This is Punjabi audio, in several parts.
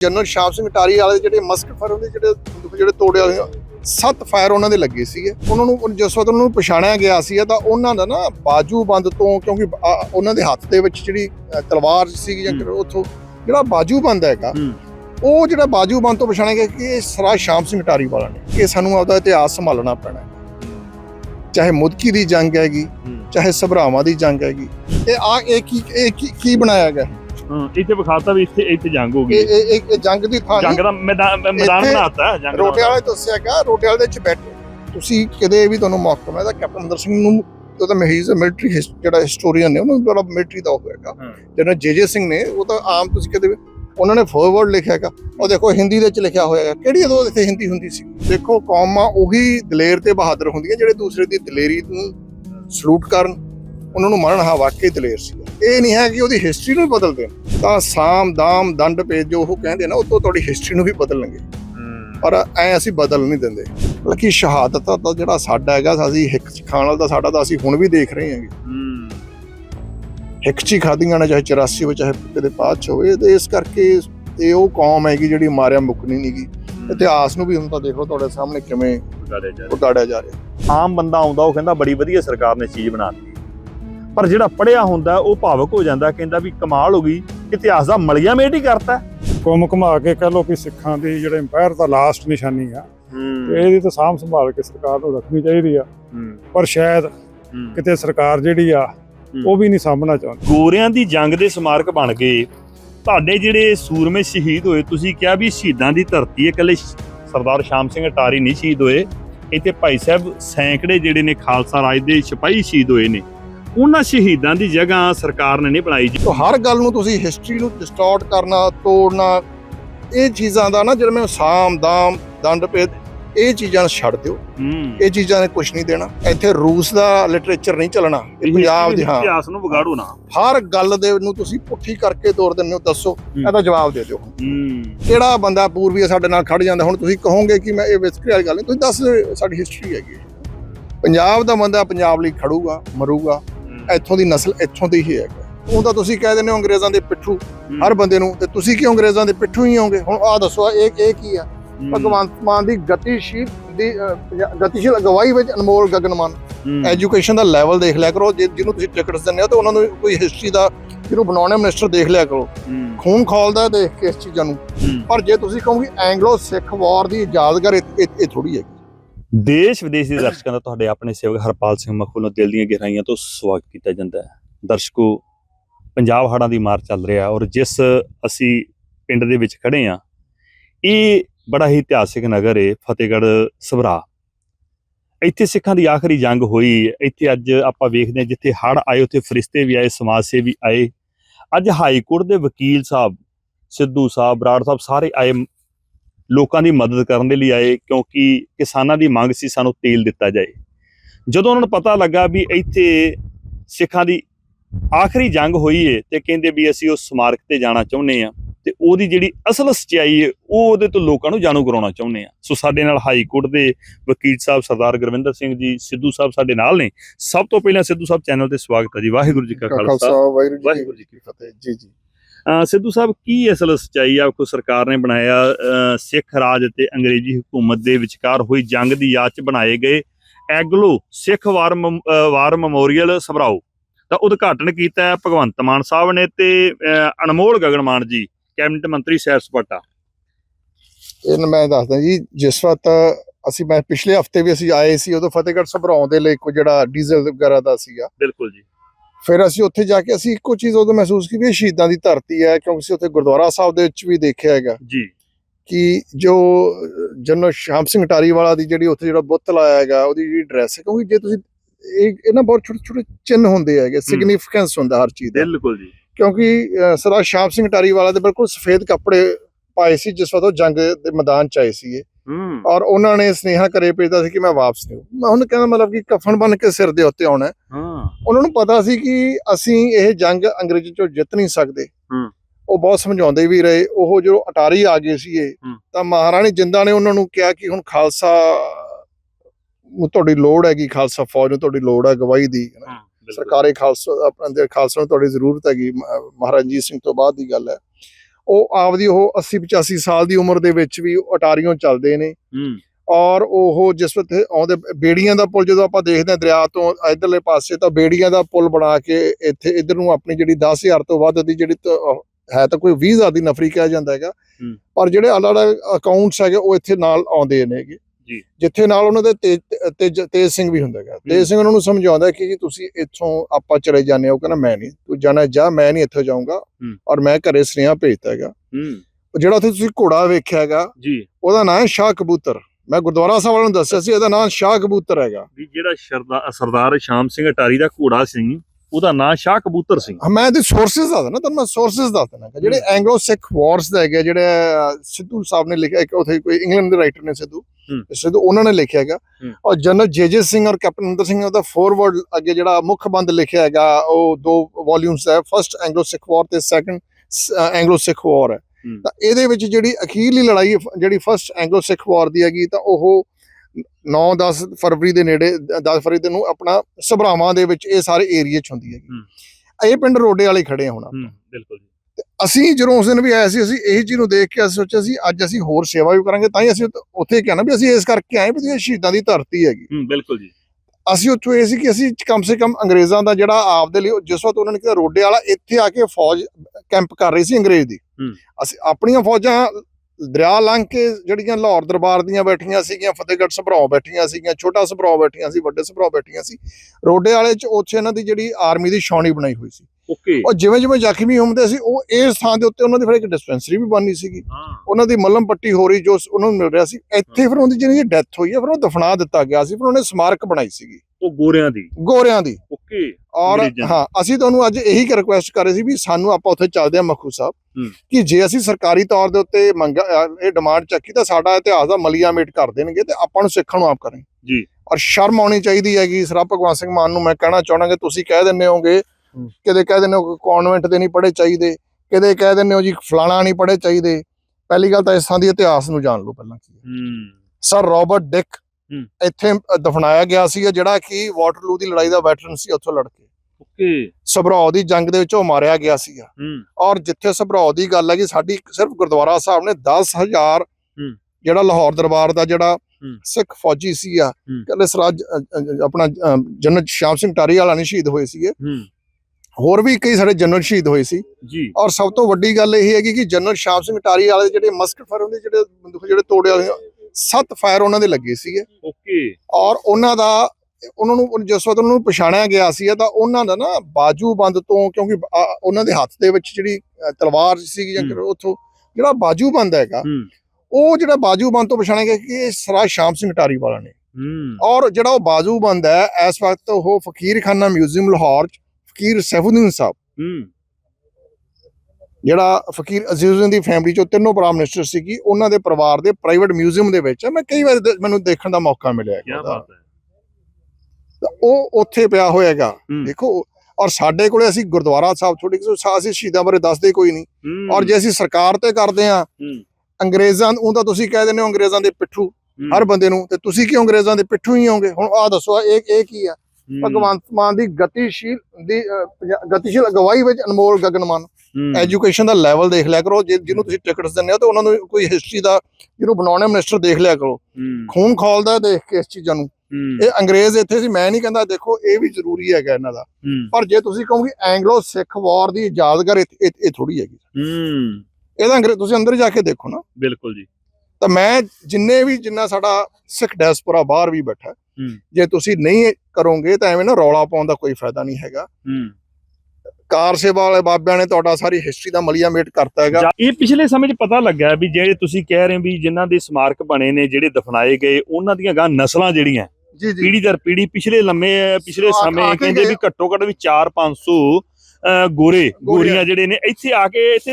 ਜਨਰਲ ਸ਼ਾਮ ਸਿੰਘ ਟਾਰੀ ਵਾਲੇ ਜਿਹੜੇ ਮਸਕ ਫਾਇਰ ਹੁੰਦੇ ਜਿਹੜੇ ਬੰਦੂਕ ਜਿਹੜੇ ਤੋੜੇ ਵਾਲੇ ਸੱਤ ਫਾਇਰ ਉਹਨਾਂ ਦੇ ਲੱਗੇ ਸੀਗੇ ਉਹਨਾਂ ਨੂੰ ਜਿਸ ਵਕਤ ਉਹਨਾਂ ਨੂੰ ਪਛਾਣਿਆ ਗਿਆ ਸੀ ਤਾਂ ਉਹਨਾਂ ਦਾ ਨਾ ਬਾਜੂ ਬੰਦ ਤੋਂ ਕਿਉਂਕਿ ਉਹਨਾਂ ਦੇ ਹੱਥ ਦੇ ਵਿੱਚ ਜਿਹੜੀ ਤਲਵਾਰ ਸੀ ਜਾਂ। ਉੱਥੋਂ ਜਿਹੜਾ ਬਾਜੂ ਬੰਦ ਹੈਗਾ। ਉਹ ਜਿਹੜਾ ਬਾਜੂ ਬੰਦ ਤੋਂ ਪਛਾਣਿਆ ਗਿਆ ਕਿ ਇਹ ਸਰਾ ਸ਼ਾਮ ਸਿੰਘ ਟਾਰੀ ਵਾਲਾ ਨੇ ਕਿ ਸਾਨੂੰ ਆਪਦਾ ਇਤਿਹਾਸ ਸੰਭਾਲਣਾ ਪੈਣਾ। ਚਾਹੇ ਮੁਦਕੀ ਦੀ ਜੰਗ ਹੈਗੀ ਚਾਹੇ ਸਭਰਾਵਾਂ ਦੀ ਜੰਗ ਹੈਗੀ ਇਹ ਆ ਇਹ ਕੀ ਇਹ ਕੀ- ਬਣਾਇਆ ਗਿਆ ਇੱਥੇ ਵਿਖਾਤਾ ਵੀ ਇੱਥੇ ਇੱਥੇ ਜੰਗ ਹੋ ਗਈ ਇਹ- ਇਹ ਇਹ ਜੰਗ ਦੀ ਥਾਂ ਜੰਗ ਦਾ ਮੈਦਾਨ ਮੈਦਾਨ ਬਣਾਤਾ ਜੰਗ ਰੋਟੇ ਵਾਲੇ ਦੱਸਿਆ ਹੈਗਾ ਰੋਟੇ ਵਾਲੇ ਦੇ ਵਿੱਚ ਬੈਠੋ। ਤੁਸੀਂ ਕਦੇ ਵੀ ਤੁਹਾਨੂੰ ਮੌਕਾ ਮਿਲਦਾ ਕੈਪਟਨ ਅਮਰਿੰਦਰ ਸਿੰਘ ਨੂੰ ਉਹ ਤਾਂ ਮਹੀਜ਼ ਮਿਲਟਰੀ ਜਿਹੜਾ ਹਿਸਟੋਰੀਅਨ ਨੇ ਉਹਨੂੰ ਬੜਾ ਮਿਲਟਰੀ ਦਾ ਹੋਏਗਾ। ਹਾਂ। ਜਿਹੜਾ ਜੇ ਸਿੰਘ ਨੇ ਉਹ ਤਾਂ ਆਮ ਤੁਸੀਂ ਕਦੇ ਉਹਨਾਂ ਨੇ ਫੋਰਵਰਡ ਲਿਖਿਆ ਹੈਗਾ। ਉਹ ਦੇਖੋ ਹਿੰਦੀ ਦੇ ਵਿੱਚ ਲਿਖਿਆ ਹੋਇਆ ਹੈਗਾ ਕਿਹੜੀ ਉਦੋਂ ਇੱਥੇ ਹਿੰਦੀ ਹੁੰਦੀ ਸੀ? ਦੇਖੋ ਕੌਮਾਂ ਉਹੀ ਦਲੇਰ ਤੇ ਬਹਾਦਰ ਹੁੰਦੀਆਂ ਜਿਹੜੇ ਦੂਸਰੇ ਦੀ ਦਲੇਰੀ ਨੂੰ ਸਲੂਟ ਕਰਨ ਉਹਨਾਂ ਨੂੰ ਮੰਨਣ ਹਾਂ ਵਾਕਈ ਦਲੇਰ ਸੀ। ਇਹ ਨਹੀਂ ਹੈ ਕਿ ਉਹਦੀ ਹਿਸਟਰੀ ਨੂੰ ਹੀ ਬਦਲ ਦੇਣ ਤਾਂ ਸਾਮ ਦਾਮ ਦੰਡ ਭੇਦ ਜੋ ਉਹ ਕਹਿੰਦੇ ਨਾ ਉਹ ਤੋਂ ਤੁਹਾਡੀ ਹਿਸਟਰੀ ਨੂੰ ਵੀ ਬਦਲਣਗੇ। ਪਰ ਐ ਅਸੀਂ ਬਦਲ ਨਹੀਂ ਦਿੰਦੇ। ਬਲਕਿ ਸ਼ਹਾਦਤ ਦਾ ਜਿਹੜਾ ਸਾਡਾ ਹੈਗਾ ਅਸੀਂ ਹਿੱਕ ਚ ਖਾਣ ਵਾਲਾ ਤਾਂ ਸਾਡਾ ਤਾਂ ਅਸੀਂ ਹੁਣ ਵੀ ਦੇਖ ਰਹੇ ਹਾਂਗੇ। ਹਿੱਕ ਚ ਹੀ ਖਾਧੀਆਂ ਨੇ ਚਾਹੇ 84 ਹੋਵੇ ਚਾਹੇ ਕਿਤੇ ਬਾਅਦ ਚ ਹੋਵੇ ਤੇ ਇਸ ਕਰਕੇ ਇਹ ਉਹ ਕੌਮ ਹੈਗੀ ਜਿਹੜੀ ਮਾਰਿਆ ਮੁੱਕਣੀ ਨਹੀਂਗੀ ਇਤਿਹਾਸ ਨੂੰ ਵੀ ਹੁਣ ਤਾਂ ਦੇਖੋ ਤੁਹਾਡੇ ਸਾਹਮਣੇ ਕਿਵੇਂ ਗਾੜੇ ਜਾ ਉਡਾੜਿਆ ਜਾ ਰਿਹਾ। ਆਮ ਬੰਦਾ ਆਉਂਦਾ ਉਹ ਕਹਿੰਦਾ ਬੜੀ ਵਧੀਆ ਸਰਕਾਰ ਨੇ ਚੀਜ਼ ਬਣਾ ਦਿੱਤੀ। ਪਰ ਜਿਹੜਾ ਪੜਿਆ ਹੁੰਦਾ ਉਹ ਭਾਵਕ ਹੋ ਜਾਂਦਾ ਕਹਿੰਦਾ ਵੀ ਕਮਾਲ ਹੋ ਗਈ ਇਤਿਹਾਸ ਦਾ ਮਲਿਆ ਮੇਟ ਹੀ ਕਰਤਾ। ਕੁੰਮ ਘੁਮਾ ਕੇ ਕਹ ਲੋ ਕਿ ਸਿੱਖਾਂ ਦੀ ਜਿਹੜੇ ਇੰਪਾਇਰ ਦਾ ਲਾਸਟ ਨਿਸ਼ਾਨੀ ਆ ਤੇ ਇਹਦੀ ਤਾਂ ਸਾਂਭ ਸੰਭਾਲ ਕੇ ਸਰਕਾਰ ਨੂੰ ਰੱਖਣੀ ਚਾਹੀਦੀ ਆ। ਪਰ ਸ਼ਾਇਦ ਕਿਤੇ ਸਰਕਾਰ ਜਿਹੜੀ ਆ ਉਹ ਵੀ ਨਹੀਂ ਸਾਂਭਣਾ ਚਾਹੁੰਦੀ। ਗੋਰਿਆਂ ਦੀ ਜੰਗ ਦੇ ਸਮਾਰਕ ਬਣ ਗਏ। ਤੁਹਾਡੇ ਜਿਹੜੇ ਸੂਰਮੇ ਸ਼ਹੀਦ ਹੋਏ ਤੁਸੀਂ ਕਿਹਾ ਵੀ ਸ਼ਹੀਦਾਂ ਦੀ ਧਰਤੀ ਹੈ ਇਕੱਲੇ ਸ਼- ਸਰਦਾਰ ਸ਼ਾਮ ਸਿੰਘ ਅਟਾਰੀ ਨਹੀਂ ਸ਼ਹੀਦ ਹੋਏ। ਇੱਥੇ ਭਾਈ ਸਾਹਿਬ ਸੈਂਕੜੇ ਜਿਹੜੇ ਨੇ ਖਾਲਸਾ ਰਾਜ ਦੇ ਸਿਪਾਹੀ ਸ਼ਹੀਦ ਹੋਏ ਨੇ। ਉਹਨਾਂ ਸ਼ਹੀਦਾਂ ਦੀ ਜਗ੍ਹਾ ਸਰਕਾਰ ਨੇ ਨਹੀਂ ਬਣਾਈ ਜੀ। ਤਾਂ ਹਰ ਗੱਲ ਨੂੰ ਤੁਸੀਂ ਹਿਸਟਰੀ ਨੂੰ ਡਿਸਟੋਰਟ ਕਰਨਾ ਤੋੜਨਾ ਇਹ ਚੀਜ਼ਾਂ ਦਾ ਨਾ ਜਿਹੜੇ ਮੈਂ ਸਾਮ ਦਾਮ ਦੰਡ ਭੇਦ ਇਹ ਚੀਜ਼ਾਂ ਛੱਡ ਦਿਓ। ਇਹ ਚੀਜ਼ਾਂ ਨੇ ਕੁਝ ਨਹੀਂ ਦੇਣਾ। ਇੱਥੇ ਰੂਸ ਦਾ ਲਿਟਰੇਚਰ ਨਹੀਂ ਚੱਲਣਾ। ਇਹ ਪੰਜਾਬ ਦੀ ਹਾਂ। ਇਤਿਹਾਸ ਨੂੰ ਵਿਗਾੜੋ ਨਾ। ਹਰ ਗੱਲ ਦੇ ਨੂੰ ਤੁਸੀਂ ਪੁੱਠੀ ਕਰਕੇ ਤੋੜ ਦਿੰਦੇ ਹੋ ਦੱਸੋ ਇਹਦਾ ਜਵਾਬ ਦੇ ਦਿਓ। ਕਿਹੜਾ ਬੰਦਾ ਪੂਰਬੀ ਸਾਡੇ ਨਾਲ ਖੜ ਜਾਂਦਾ ਹੁਣ ਤੁਸੀਂ ਕਹੋਗੇ ਕਿ ਮੈਂ ਇਹ ਵਿਤਕਰੇ ਵਾਲੀ ਗੱਲ ਨਹੀਂ ਤੁਸੀਂ ਦੱਸ ਸਾਡੀ ਹਿਸਟਰੀ ਹੈਗੀ। ਪੰਜਾਬ ਦਾ ਬੰਦਾ ਪੰਜਾਬ ਲਈ ਖੜੂਗਾ ਮਰੂਗਾ। ਇੱਥੋਂ ਦੀ ਨਸਲ ਇੱਥੋਂ ਦੀ ਹੀ ਹੈਗਾ। ਉਹ ਤਾਂ ਤੁਸੀਂ ਕਹਿ ਦਿੰਦੇ ਹੋ ਅੰਗਰੇਜ਼ਾਂ ਦੇ ਪਿੱਠੂ ਹਰ ਬੰਦੇ ਨੂੰ ਤੇ ਤੁਸੀਂ ਕੀ ਅੰਗਰੇਜ਼ਾਂ ਦੇ ਪਿੱਠੂ ਹੀ ਹੋਗੇ ਹੁਣ ਆਹ ਦੱਸੋ ਇਹ ਇਹ ਕੀ ਆ? ਭਗਵੰਤ ਮਾਨ ਦੀ ਗਤੀਸ਼ੀਲ ਦੀ ਗਤੀਸ਼ੀਲ ਅਗਵਾਈ ਵਿੱਚ ਅਨਮੋਲ ਗਗਨਮਾਨ ਐਜੂਕੇਸ਼ਨ ਦਾ ਲੈਵਲ ਦੇਖ ਲਿਆ ਕਰੋ ਜੇ ਜਿਹਨੂੰ ਤੁਸੀਂ ਟਿਕਟਸ ਦਿੰਦੇ ਹੋ ਤਾਂ ਉਹਨਾਂ ਨੂੰ ਕੋਈ ਹਿਸਟਰੀ ਦਾ ਜਿਹਨੂੰ ਬਣਾਉਣਾ ਮਿਨਿਸਟਰ ਦੇਖ ਲਿਆ ਕਰੋ। ਖੂਨ ਖੋਲਦਾ ਦੇਖ ਕੇ ਇਸ ਚੀਜ਼ਾਂ ਨੂੰ। ਪਰ ਜੇ ਤੁਸੀਂ ਕਹੋਗੇ ਐਂਗਲੋ ਸਿੱਖ ਵਾਰ ਦੀ ਯਾਦਗਾਰ ਇਹ ਥੋੜੀ ਹੈ ਦੇਸ਼ ਵਿਦੇਸ਼ ਦੇ ਦਰਸ਼ਕਾਂ ਦਾ ਤੁਹਾਡੇ ਆਪਣੇ ਸੇਵਕ ਹਰਪਾਲ ਸਿੰਘ ਮੱਖੂ ਨੂੰ ਦਿਲ ਦੀਆਂ ਗਹਿਰਾਈਆਂ ਤੋਂ ਸਵਾਗਤ ਕੀਤਾ ਜਾਂਦਾ ਹੈ। ਦਰਸ਼ਕੋ, ਪੰਜਾਬ ਹੜ੍ਹਾਂ ਦੀ ਮਾਰ ਚੱਲ ਰਿਹਾ ਔਰ ਜਿਸ ਅਸੀਂ ਪਿੰਡ ਦੇ ਵਿੱਚ ਖੜੇ ਆ ਇਹ ਬੜਾ ਹੀ ਇਤਿਹਾਸਿਕ ਨਗਰ ਹੈ ਫਤਿਹਗੜ੍ਹ ਸਭਰਾ। ਇੱਥੇ ਸਿੱਖਾਂ ਦੀ ਆਖਰੀ ਜੰਗ ਹੋਈ, ਇੱਥੇ ਅੱਜ ਆਪਾਂ ਵੇਖਦੇ ਹਾਂ ਜਿੱਥੇ ਹੜ੍ਹ ਆਏ, ਉੱਥੇ ਫਰਿਸ਼ਤੇ ਵੀ ਆਏ, ਸਮਾਜ ਸੇਵੀ ਆਏ। ਅੱਜ ਹਾਈ ਕੋਰਟ ਦੇ ਵਕੀਲ ਸਾਹਿਬ, ਸਿੱਧੂ ਸਾਹਿਬ, ਬਰਾੜ ਸਾਹਿਬ ਸਾਰੇ ਆਏ ਲੋਕਾਂ ਦੀ ਮਦਦ ਕਰਨ ਦੇ ਲਈ ਆਏ ਕਿਉਂਕਿ ਕਿਸਾਨਾਂ ਦੀ ਮੰਗ ਸੀ ਸਾਨੂੰ ਤੇਲ ਦਿੱਤਾ ਜਾਏ। ਜਦੋਂ ਉਹਨਾਂ ਨੂੰ ਪਤਾ ਲੱਗਾ ਵੀ ਇੱਥੇ ਸਿੱਖਾਂ ਦੀ ਆਖਰੀ ਜੰਗ ਹੋਈ ਏ ਤੇ ਕਹਿੰਦੇ ਵੀ ਅਸੀਂ ਉਸ ਸਮਾਰਕ ਤੇ ਜਾਣਾ ਚਾਹੁੰਦੇ ਆ ਤੇ ਉਹਦੀ ਜਿਹੜੀ ਅਸਲ ਸਚਾਈ ਏ ਉਹ ਉਹਦੇ ਤੋਂ ਲੋਕਾਂ ਨੂੰ ਜਾਣੂ ਕਰਾਉਣਾ ਚਾਹੁੰਦੇ ਆ ਸੋ ਸਾਡੇ ਨਾਲ ਹਾਈ ਕੋਰਟ ਦੇ ਵਕੀਲ ਸਾਹਿਬ ਸਰਦਾਰ ਗੁਰਵਿੰਦਰ ਸਿੰਘ ਜੀ ਸਿੱਧੂ ਸਾਹਿਬ ਸਾਡੇ ਨਾਲ ਨੇ। ਸਭ ਤੋਂ ਪਹਿਲਾਂ ਸਿੱਧੂ ਸਾਹਿਬ ਚੈਨਲ ਤੇ ਸਵਾਗਤ ਹੈ ਜੀ। ਵਾਹਿਗੁਰੂ ਜੀ ਕਾ ਖਾਲਸਾ। ਵਾਹਿਗੁਰੂ ਜੀ ਕੀ ਫਤਿਹ। ਜੀ ਜੀ। ਸਿੱਧੂ ਸਾਹਿਬ ਕੀ ਅਸਲ ਸਚਾਈ ਆ ਕੋ ਸਰਕਾਰ ਨੇ ਬਣਾਇਆ ਸਿੱਖ ਰਾਜ ਤੇ ਅੰਗਰੇਜ਼ੀ ਹਕੂਮਤ ਦੇ ਵਿਚਕਾਰ ਹੋਈ ਜੰਗ ਦੀ ਯਾਦ ਚ ਬਣਾਏ ਗਏ ਐਗਲੋ ਸਿੱਖ ਵਾਰ ਵਾਰ ਮੈਮੋਰੀਅਲ ਸਭਰਾਓ? ਦਾ ਉਦਘਾਟਨ ਕੀਤਾ ਹੈ ਭਗਵੰਤ ਮਾਨ ਸਾਹਿਬ ਨੇ ਤੇ ਅਨਮੋਲ ਗਗਨ ਮਾਨ ਜੀ ਕੈਬਨਿਟ ਮੰਤਰੀ ਸੈਰ ਸਪਾਟਾ। ਇਹ ਮੈਂ ਦੱਸਦਾ ਜੀ ਜਿਸ ਵਕਤ ਅਸੀਂ ਮੈਂ ਪਿਛਲੇ ਹਫ਼ਤੇ ਵੀ ਅਸੀਂ ਆਏ ਸੀ ਉਦੋਂ ਫਤਿਹਗੜ੍ਹ ਸਭਰਾਉਂ ਦੇ ਲਈ ਕੋਈ ਜਿਹੜਾ ਡੀਜ਼ਲ ਵਗੈਰਾ ਦਾ ਸੀਗਾ। ਬਿਲਕੁਲ ਜੀ। ਫਿਰ ਅਸੀਂ ਉੱਥੇ ਜਾ ਕੇ ਅਸੀਂ ਇੱਕੋ ਚੀਜ਼ ਉਦੋਂ ਮਹਿਸੂਸ ਕੀਤੀ ਵੀ ਸ਼ਹੀਦਾਂ ਦੀ ਧਰਤੀ ਹੈ ਕਿਉਂਕਿ ਅਸੀਂ ਉੱਥੇ ਗੁਰਦੁਆਰਾ ਸਾਹਿਬ ਦੇ ਵਿੱਚ ਵੀ ਦੇਖਿਆ ਹੈਗਾ। ਜੀ। ਕਿ ਜੋ ਜਨਰਲ ਸ਼ਾਮ ਸਿੰਘ ਟਾਰੀ ਵਾਲਾ ਦੀ ਜਿਹੜੀ ਉੱਥੇ ਜਿਹੜਾ ਬੁੱਤ ਲਾਇਆ ਹੈਗਾ ਉਹਦੀ ਜਿਹੜੀ ਡਰੈਸ ਹੈ ਕਿਉਂਕਿ ਜੇ ਤੁਸੀਂ ਇਹ ਇਹ ਨਾ ਬਹੁਤ ਛੋਟੇ ਛੋਟੇ ਚਿੰਨ ਹੁੰਦੇ ਹੈਗੇ ਸਿਗਨੀਫੀਕੈਂਸ ਹੁੰਦਾ ਹਰ ਚੀਜ਼ ਦਾ। ਬਿਲਕੁਲ ਜੀ। ਕਿਉਂਕਿ ਸਰਦਾਰ ਸ਼ਾਮ ਸਿੰਘ ਟਾਰੀ ਵਾਲਾ ਦੇ ਬਿਲਕੁਲ ਸਫੇਦ ਕੱਪੜੇ ਪਾਏ ਸੀ ਜਿਸ ਵਕਤ ਉਹ ਜੰਗ ਦੇ ਮੈਦਾਨ ਚ ਆਏ ਹੂੰ। ਔਰ ਉਹਨਾਂ ਨੇ ਸੁਨੇਹਾ ਕਰੇ ਭੇਜਦਾ ਸੀ ਕਿ ਮੈਂ ਵਾਪਸ ਨਹੀਂ। ਮੈਂ ਉਹਨੂੰ ਕਹਿੰਦਾ ਮਤਲਬ ਕਿ ਕਫਨ ਬਨ ਕੇ ਸਿਰ ਦੇ ਉੱਤੇ ਆਉਣਾ ਉਹਨਾਂ ਨੂੰ ਪਤਾ ਸੀ ਕਿ ਅਸੀਂ ਇਹ ਜੰਗ ਅੰਗਰੇਜ਼ਾਂ ਚੋਂ ਜਿੱਤ ਨਹੀਂ ਸਕਦੇ। ਹੂੰ। ਉਹ ਬਹੁਤ ਸਮਝਾਉਂਦੇ ਵੀ ਰਹੇ। ਉਹ ਜੋ ਅਟਾਰੀ ਆ ਗਏ ਸੀਗੇ। ਤਾਂ ਮਹਾਰਾਣੀ ਜਿੰਦਾ ਨੇ ਉਹਨਾਂ ਨੂੰ ਕਿਹਾ ਕਿ ਹੁਣ ਖਾਲਸਾ ਨੂੰ ਤੁਹਾਡੀ ਲੋੜ ਹੈਗੀ ਖਾਲਸਾ ਫੌਜ ਨੂੰ ਤੁਹਾਡੀ ਲੋੜ ਹੈ ਗਵਾਹੀ ਦੀ। ਸਰਕਾਰੀ ਖਾਲਸਾ ਆਪਣੇ ਦੇ ਖਾਲਸਾ ਨੂੰ ਤੁਹਾਡੀ ਜ਼ਰੂਰਤ ਹੈਗੀ ਮਹਾਰਾਜਾ ਸਿੰਘ ਤੋਂ ਬਾਅਦ ਦੀ ਗੱਲ ਹੈ। ਉਹ ਆਪਦੀ ਉਹ 80 85 ਸਾਲ ਦੀ ਉਮਰ ਦੇ ਵਿੱਚ ਵੀ ਅਟਾਰੀਓਂ ਚੱਲਦੇ ਨੇ। ਹੂੰ। ਔਰ ਉਹ ਜਿਸ ਵੇਲੇ ਆਉਂਦੇ ਬੇੜੀਆਂ ਦਾ ਪੁਲ ਜਦੋਂ ਆਪਾਂ ਦੇਖਦੇ ਹਾਂ ਦਰਿਆ ਤੋਂ ਇਧਰਲੇ ਪਾਸੇ ਤਾਂ ਬੇੜੀਆਂ ਦਾ ਪੁਲ ਬਣਾ ਕੇ ਇੱਥੇ ਇਧਰ ਨੂੰ ਆਪਣੀ ਜਿਹੜੀ 10000 ਤੋਂ ਵੱਧ ਦੀ ਜਿਹੜੀ ਹੈ ਤਾਂ ਕੋਈ 20000 ਦੀ ਨਫਰੀ ਕਿਹਾ ਜਾਂਦਾ ਹੈਗਾ। ਪਰ ਜਿਹੜੇ ਅਲੱਗ-ਅਲੱਗ ਅਕਾਊਂਟਸ ਹੈਗੇ ਉਹ ਇੱਥੇ ਨਾਲ ਆਉਂਦੇ ਨੇਗੇ ਜੀ। ਜਿੱਥੇ ਨਾਲ ਉਹਨਾਂ ਦੇ ਤੇਜ ਸਿੰਘ ਵੀ ਹੁੰਦਾ ਹੈਗਾ। ਤੇਜ ਸਿੰਘ ਉਹਨਾਂ ਨੂੰ ਸਮਝਾਉਂਦਾ ਕਿ ਜੀ ਤੁਸੀਂ ਇੱਥੋਂ ਆਪਾਂ ਚਲੇ ਜਾਂਦੇ ਹੋ। ਉਹ ਕਹਿੰਦਾ ਮੈਂ ਨਹੀਂ। ਤੂੰ ਜਾਣਾ ਜਾ ਮੈਂ ਨਹੀਂ ਇੱਥੋਂ ਜਾਊਂਗਾ। ਔਰ ਮੈਂ ਘਰੇ ਸੁਨੇਹਾ ਭੇਜਤਾ ਹੈਗਾ। ਜਿਹੜਾ ਉੱਥੇ ਤੁਸੀਂ ਘੋੜਾ ਵੇਖਿਆ ਹੈਗਾ ਜੀ। ਉਹਦਾ ਨਾਮ ਹੈ ਸ਼ਾਹ ਕਬੂਤਰ। ਮੈਂ ਗੁਰਦੁਆਰਾ ਸਾਹਿਬ ਵਾਲਿਆਂ ਨੂੰ ਦੱਸਿਆ ਸੀ ਇਹਦਾ ਨਾਮ ਸ਼ਾਹ ਕਬੂਤਰ ਹੈਗਾ ਵੀ ਜਿਹੜਾ ਸ਼ਰਦਾ ਸਰਦਾਰ ਸ਼ਾਮ ਸਿੰਘ ਅਟਾਰੀ ਦਾ ਘੋੜਾ ਸੀ ਉਹਦਾ ਨਾਂ ਸ਼ਾਹ ਕਬੂਤਰ ਸੀ ਹਾਂ, ਮੈਂ ਇਹਦੇ ਸੋਰਸਸ ਦੱਸਦਾ ਨਾ ਤੁਹਾਨੂੰ ਮੈਂ ਸੋਰਸਸ ਦੱਸ ਦਿੰਦਾ ਕਿ ਜਿਹੜੇ ਐਂਗਲੋ ਸਿੱਖ ਵਾਰਸ ਦਾ ਹੈਗੇ ਜਿਹੜੇ ਸਿੱਧੂ ਸਾਹਿਬ ਨੇ ਲਿਖਿਆ ਇੱਕ ਉੱਥੇ ਕੋਈ ਇੰਗਲੈਂਡ ਦੇ ਰਾਈਟਰ ਨੇ ਸਿੱਧੂ। ਸਿੱਧੂ ਉਹਨਾਂ ਨੇ ਲਿਖਿਆ ਹੈਗਾ। ਔਰ ਜਨਰਲ ਜੇਜੇ ਸਿੰਘ ਔਰ ਕੈਪਟਨ ਅਮਰਿੰਦਰ ਸਿੰਘ ਉਹਦਾ ਫੋਰਵਰਡ ਅੱਗੇ ਜਿਹੜਾ ਮੁੱਖ ਬੰਦ ਲਿਖਿਆ ਹੈਗਾ ਉਹ ਦੋ ਵੋਲਿਊਮਸ ਹੈ ਫਰਸਟ ਐਂਗਲੋ ਸਿੱਖ ਵਾਰ ਤੇ ਸੈਕੰਡ ਐਂਗਲੋ ਸਿੱਖ ਵਾਰ ਹੂੰ। ਤਾਂ ਇਹਦੇ ਵਿੱਚ ਜਿਹੜੀ ਅਖੀਰਲੀ ਲੜਾਈ ਜਿਹੜੀ ਫਰਸਟ ਐਂਗਲੋ ਸਿੱਖ ਵਾਰ ਦੀ ਹੈਗੀ ਤਾਂ ਉਹ 9-10 ਫਰਵਰੀ ਦੇ ਨੇੜੇ 10 ਫਰਵਰੀ ਦੇ ਨੂੰ ਆਪਣਾ ਸਭਰਾਵਾਂ ਦੇ ਵਿੱਚ ਇਹ ਸਾਰੇ ਏਰੀਆ 'ਚ ਹੁੰਦੀ ਹੈਗੀ। ਇਹ ਪਿੰਡ ਰੋਡੇ ਵਾਲੇ ਖੜੇ ਹੁਣ ਬਿਲਕੁਲ ਅਸੀਂ ਜਦੋਂ ਉਸ ਦਿਨ ਵੀ ਆਏ ਸੀ ਅਸੀਂ ਇਹੀ ਚੀਜ਼ ਨੂੰ ਦੇਖ ਕੇ ਅਸੀਂ ਸੋਚਿਆ ਸੀ ਅੱਜ ਅਸੀਂ ਹੋਰ ਸੇਵਾ ਵੀ ਕਰਾਂਗੇ ਤਾਂ ਹੀ ਅਸੀਂ ਉੱਥੇ- ਉੱਥੇ ਕਿਹਾ ਨਾ ਵੀ ਅਸੀਂ ਇਸ ਕਰਕੇ ਆਏ ਵੀ ਇਹ ਸ਼ਹੀਦਾਂ ਦੀ ਧਰਤੀ ਹੈਗੀ। ਹੂੰ ਬਿਲਕੁਲ ਜੀ। ਅਸੀਂ ਉੱਥੋਂ ਇਹ ਸੀ ਕਿ ਅਸੀਂ ਕਮ ਸੇ ਕਮ ਅੰਗਰੇਜ਼ਾਂ ਦਾ ਜਿਹੜਾ ਆਪਦੇ ਲਈ ਉਹ ਜਿਸ ਵਕਤ ਉਹਨਾਂ ਨੇ ਕਿਹਾ ਰੋਡੇ ਵਾਲਾ ਇੱਥੇ ਆ ਕੇ ਫੌਜ ਕੈਂਪ ਕਰ ਰਹੀ ਸੀ ਅੰਗਰੇਜ਼ ਦੀ। ਅਸੀਂ ਆਪਣੀਆਂ ਫੌਜਾਂ ਦਰਿਆ ਲੰਘ ਕੇ ਜਿਹੜੀਆਂ ਲਾਹੌਰ ਦਰਬਾਰ ਦੀਆਂ ਬੈਠੀਆਂ ਸੀਗੀਆਂ ਫਤਿਹਗੜ੍ਹ ਸਭਰਾਓ ਬੈਠੀਆਂ ਸੀਗੀਆਂ ਛੋਟਾ ਸਭਰਾਓ ਬੈਠੀਆਂ ਸੀ ਵੱਡੇ ਸਭਰਾਓ ਬੈਠੀਆਂ ਸੀ। ਰੋਡੇ ਵਾਲੇ ਚ ਉੱਥੇ ਇਹਨਾਂ ਦੀ ਜਿਹੜੀ ਆਰਮੀ ਦੀ ਛਾਉਣੀ ਬਣਾਈ ਹੋਈ ਸੀ। ਓਕੇ। ਉਹ ਜਿਵੇਂ ਜਿਵੇਂ ਜ਼ਖਮੀ ਹੁੰਦੇ ਸੀ ਉਹ ਇਸ ਥਾਂ ਦੇ ਉੱਤੇ ਉਹਨਾਂ ਦੀ ਫਿਰ ਇੱਕ ਡਿਸਪੈਂਸਰੀ ਵੀ ਬਣਨੀ ਸੀਗੀ। ਉਹਨਾਂ ਦੀ ਮੱਲਮ ਪੱਟੀ ਹੋ ਰਹੀ ਜੋ ਉਹਨਾਂ ਨੂੰ ਮਿਲ ਰਿਹਾ ਸੀ। ਇੱਥੇ ਫਿਰ ਉਹਦੀ ਜਿਹੜੀ ਡੈਥ ਹੋਈ ਹੈ ਫਿਰ ਉਹ ਦਫਨਾ ਦਿੱਤਾ ਗਿਆ ਸੀ। ਫਿਰ ਉਹਨੇ ਸਮਾਰਕ ਬਣਾਈ ਸੀਗੀ। ਉਹ ਗੋਰਿਆਂ ਦੀ? ਗੋਰਿਆਂ ਦੀ। ਓਕੇ। ਔਰ। ਹਾਂ ਅਸੀਂ ਤੁਹਾਨੂੰ ਅੱਜ ਇਹੀ ਰਿਕੁਐਸਟ ਕਰ ਰਹੇ ਸੀ ਵੀ ਸਾਨੂੰ ਆਪਾਂ ਉੱਥੇ ਚੱਲਦੇ ਹਾਂ ਮੱਖੂ ਸਾਹਿਬ। ਕਿ ਜੇ ਅਸੀਂ ਸਰਕਾਰੀ ਤੌਰ ਦੇ ਉੱਤੇ ਮੰਗਾ ਇਹ ਡਿਮਾਂਡ ਚੱਕੀ ਤਾਂ ਸਾਡਾ ਇਤਿਹਾਸ ਦਾ ਮਲੀਆ ਮੇਟ ਕਰ ਦੇਣਗੇ ਤੇ ਆਪਾਂ ਨੂੰ ਸਿੱਖਣ ਨੂੰ ਆਪ ਕਰਾਂਗੇ ਜੀ। ਔਰ ਸ਼ਰਮ ਆਉਣੀ ਚਾਹੀਦੀ ਹੈਗੀ। ਸਰਾ ਭਗਵਾਨ ਸਿੰਘ ਮਾਨ ਨੂੰ ਮੈਂ ਕਹਿਣਾ ਚਾਹਣਾ ਕਿ ਤੁਸੀਂ ਕਹਿ ਦਿੰਦੇ ਹੋਗੇ। ਕਿਤੇ ਕਹਿ ਦਿੰਦੇ ਹੋ ਕਨਵੈਂਟ ਦੇ ਨਹੀਂ ਪੜ੍ਹੇ ਚਾਹੀਦੇ ਕਿਤੇ ਕਹਿ ਦਿੰਦੇ ਹੋ ਜੀ ਫਲਾਣਾ ਨਹੀਂ ਪੜ੍ਹੇ ਚਾਹੀਦੇ। ਪਹਿਲੀ ਗੱਲ ਤਾਂ ਇਸ ਦੀ ਇਤਿਹਾਸ ਨੂੰ ਜਾਣ ਲਓ ਪਹਿਲਾਂ ਕੀ ਸਰ ਰਾਬਰਟ ਡਿਕ। ਇੱਥੇ ਦਫਨਾਇਆ ਗਿਆ ਸੀ ਜਿਹੜਾ ਕਿ ਵਾਟਰਲੂ ਦੀ ਲੜਾਈ ਦਾ ਵੈਟਰਨ ਸੀ ਉੱਥੋਂ ਲੜ ਕੇ। ਓਕੇ। ਸਭਰਾਓ ਦੀ ਜੰਗ ਦੇ ਵਿੱਚ ਉਹ ਮਾਰਿਆ ਗਿਆ ਸੀਗਾ ਔਰ ਜਿੱਥੇ ਸਭਰਾਓ ਦੀ ਗੱਲ ਹੈ ਕਿ ਸਾਡੀ ਸਿਰਫ ਗੁਰਦੁਆਰਾ ਸਾਹਿਬ ਨੇ 10000 ਹੂੰ। ਜਿਹੜਾ ਲਾਹੌਰ ਦਰਬਾਰ ਦਾ ਜਿਹੜਾ। ਸਿੱਖ ਫੌਜੀ ਸੀ ਆ। ਕਹਿੰਦੇ ਸਰਾਜ ਆਪਣਾ ਜਨਰਲ ਸ਼ਾਮ ਸਿੰਘ ਟਾਰੀ ਵਾਲਾ ਨਹੀਂ ਸ਼ਹੀਦ ਹੋਏ ਸੀਗੇ। ਹੋਰ ਵੀ ਕਈ ਸਾਰੇ ਜਨਰਲ ਸ਼ਹੀਦ ਹੋਏ ਸੀ। ਜੀ। ਔਰ ਸਭ ਤੋਂ ਵੱਡੀ ਗੱਲ ਇਹ ਹੈਗੀ ਕਿ ਜਨਰਲ ਸ਼ਾਮ ਸਿੰਘ ਟਾਰੀ ਵਾਲੇ ਦੇ ਜਿਹੜੇ ਮਸਕਟ ਫਾਇਰ ਹੁੰਦੇ ਜਿਹੜੇ ਬੰਦੂਕ ਜਿਹੜੇ ਤੋੜੇ ਵਾਲੇ ਸੱਤ ਫਾਇਰ ਉਹਨਾਂ ਦੇ ਲੱਗੇ ਸੀਗੇ। ਓਕੇ। ਔਰ ਉਹਨਾਂ ਦਾ ਉਹਨਾਂ ਨੂੰ ਜਿਸ ਵਕਤ ਉਹਨਾਂ ਨੂੰ ਪਛਾਣਿਆ ਗਿਆ ਸੀ ਤਾਂ ਉਹਨਾਂ ਦਾ ਨਾ ਬਾਜੂ ਬੰਦ ਤੋਂ ਕਿਉਂਕਿ ਉਹਨਾਂ ਦੇ ਹੱਥ ਦੇ ਵਿੱਚ ਜਿਹੜੀ ਤਲਵਾਰ ਸੀ ਜਾਂ। ਉੱਥੋਂ ਜਿਹੜਾ ਬਾਜੂ ਬੰਦ ਹੈਗਾ ਉਹ ਜਿਹੜਾ ਬਾਜੂ ਬੰਦ ਤੋਂ ਪਛਾਣਿਆ ਗਿਆ ਕਿ ਇਹ ਸਰਾ ਸ਼ਾਮ ਸਿੰਘ ਟਾਰੀ ਵਾਲਾ ਨੇ। ਔਰ ਜਿਹੜਾ ਉਹ ਬਾਜੂ ਬੰਦ ਹੈ ਇਸ ਵਕਤ ਉਹ ਫਕੀਰ ਖਾਨਾ ਮਿਊਜ਼ੀਅਮ ਲਾਹੌਰ 'ਚ ਫਕੀਰ ਸੈਫੂਦੀਨ ਸਾਹਿਬ। ਹੂੰ। ਜਿਹੜਾ ਫਕੀਰ ਅਜ਼ੀਜ਼ੁਦੀਨ ਦੀ ਫੈਮਿਲੀ ਚੋਂ ਤਿੰਨੋਂ ਪ੍ਰਾਈਮ ਮਿਨਿਸਟਰ ਸੀਗੀ ਉਹਨਾਂ ਦੇ ਪਰਿਵਾਰ ਦੇ ਪ੍ਰਾਈਵੇਟ ਮਿਊਜ਼ੀਅਮ ਦੇ ਵਿੱਚ। ਮੈਂ ਕਈ ਵਾਰ ਮੈਨੂੰ ਦੇਖਣ ਦਾ ਮੌਕਾ ਮਿਲਿਆ ਕੀ। ਬਾਤ ਹੈ। ਤਾਂ ਉਹ ਉੱਥੇ ਪਿਆ ਹੋਏਗਾ ਹੂੰ। ਦੇਖੋ ਔਰ ਸਾਡੇ ਕੋਲੇ ਅਸੀਂ ਗੁਰਦੁਆਰਾ ਸਾਹਿਬ ਥੋੜੀ ਕਿਸੇ ਅਸੀਂ ਸ਼ਹੀਦਾਂ ਬਾਰੇ ਦੱਸਦੇ ਕੋਈ ਨਹੀਂ। ਔਰ ਜੇ ਅਸੀਂ ਸਰਕਾਰ ਤੇ ਕਰਦੇ ਆ ਹੂੰ। ਅੰਗਰੇਜ਼ਾਂ ਉਹ ਤਾਂ ਤੁਸੀਂ ਕਹਿ ਦਿੰਦੇ ਹੋ ਅੰਗਰੇਜ਼ਾਂ ਦੇ ਪਿੱਠੂ। ਹਰ ਬੰਦੇ ਨੂੰ ਤੇ ਤੁਸੀਂ ਕਿਉਂ ਅੰਗਰੇਜ਼ਾਂ ਦੇ ਪਿੱਠੂ ਹੀ ਹੋਗੇ ਹੁਣ ਆਹ ਦੱਸੋ ਇਹ ਇਹ ਕੀ ਆ? ਭਗਵੰਤ ਮਾਨ ਦੀ ਗਤੀਸ਼ੀਲ ਦੀ ਗਤੀਸ਼ੀਲ ਅਗਵਾਈ ਵਿੱਚ ਅਨਮੋਲ ਗਗਨਮਾਨ ਐਜੂਕੇਸ਼ਨ ਦਾ ਲੈਵਲ ਦੇਖ ਲਿਆ ਕਰੋ ਜਿਹਨੂੰ ਤੁਸੀਂ ਟਿਕਟਸ ਦਿੰਦੇ ਹੋ ਤਾਂ ਉਹਨਾਂ ਨੂੰ ਕੋਈ ਹਿਸਟਰੀ ਦਾ ਜਿਹਨੂੰ ਬਣਾਉਣੇ ਮਿਨਿਸਟਰ ਦੇਖ ਲਿਆ ਕਰੋ। ਖੂਨ ਖੋਲਦਾ ਦੇਖ ਕੇ ਇਸ ਚੀਜ਼ਾਂ ਨੂੰ। ਇਹ ਅੰਗਰੇਜ਼ ਇੱਥੇ ਸੀ ਮੈਂ ਨਹੀਂ ਕਹਿੰਦਾ ਦੇਖੋ ਇਹ ਵੀ ਜ਼ਰੂਰੀ ਹੈਗਾ ਇਹਨਾਂ ਦਾ। ਪਰ ਜੇ ਤੁਸੀਂ ਕਹੋਗੇ ਐਂਗਲੋ ਸਿੱਖ ਵਾਰ ਦੀ ਯਾਦਗਾਰ ਇਹ ਥੋੜੀ ਹੈਗੀ। ਹੂੰ। ਇਹਦਾ ਅੰਗਰੇਜ਼ ਤੁਸੀਂ ਅੰਦਰ ਜਾ ਕੇ ਦੇਖੋ ਨਾ। ਬਿਲਕੁਲ ਜੀ। ਤਾਂ ਮੈਂ ਜਿੰਨੇ ਵੀ ਜਿੰਨਾ ਸਾਡਾ ਸਿੱਖ ਡੈਸਪੋਰਾ ਬਾਹਰ ਵੀ ਬੈਠਾ। ਜੇ ਤੁਸੀਂ ਨਹੀਂ ਕਰੋਗੇ ਤਾਂ ਐਵੇਂ ਨਾ ਰੌਲਾ ਪਾਉਣ ਦਾ ਕੋਈ ਫਾਇਦਾ ਨਹੀਂ ਹੈਗਾ। ਹੂੰ। ਕਾਰ ਸੇਵਾ ਵਾਲੇ ਬਾਬਿਆਂ ਨੇ ਤੁਹਾਡਾ ਸਾਰੀ ਹਿਸਟਰੀ ਦਾ ਮਲੀਆ ਮੇਟ ਕਰਤਾ ਹੈਗਾ। ਇਹ ਪਿਛਲੇ ਸਮੇਂ 'ਚ ਪਤਾ ਲੱਗਾ ਵੀ ਜਿਹੜੇ ਤੁਸੀਂ ਕਹਿ ਰਹੇ ਵੀ ਜਿਨ੍ਹਾਂ ਦੇ ਸਮਾਰਕ ਬਣੇ ਨੇ ਜਿਹੜੇ ਦਫਨਾਏ ਗਏ ਉਹਨਾਂ ਦੀਆਂ ਗਾਂ ਨਸਲਾਂ ਜਿਹੜੀਆਂ। ਜੀ ਜੀ। ਪੀੜੀ ਦਰ ਪੀੜੀ ਪਿਛਲੇ ਲੰਮੇ ਪਿਛਲੇ ਸਮੇਂ ਕਹਿੰਦੇ। ਵੀ ਘੱਟੋ ਘੱਟ ਵੀ 4-500 ਗੋਰੇ ਗੋਰੀਆਂ ਜਿਹੜੇ ਨੇ ਇੱਥੇ ਆ ਕੇ ਇੱਥੇ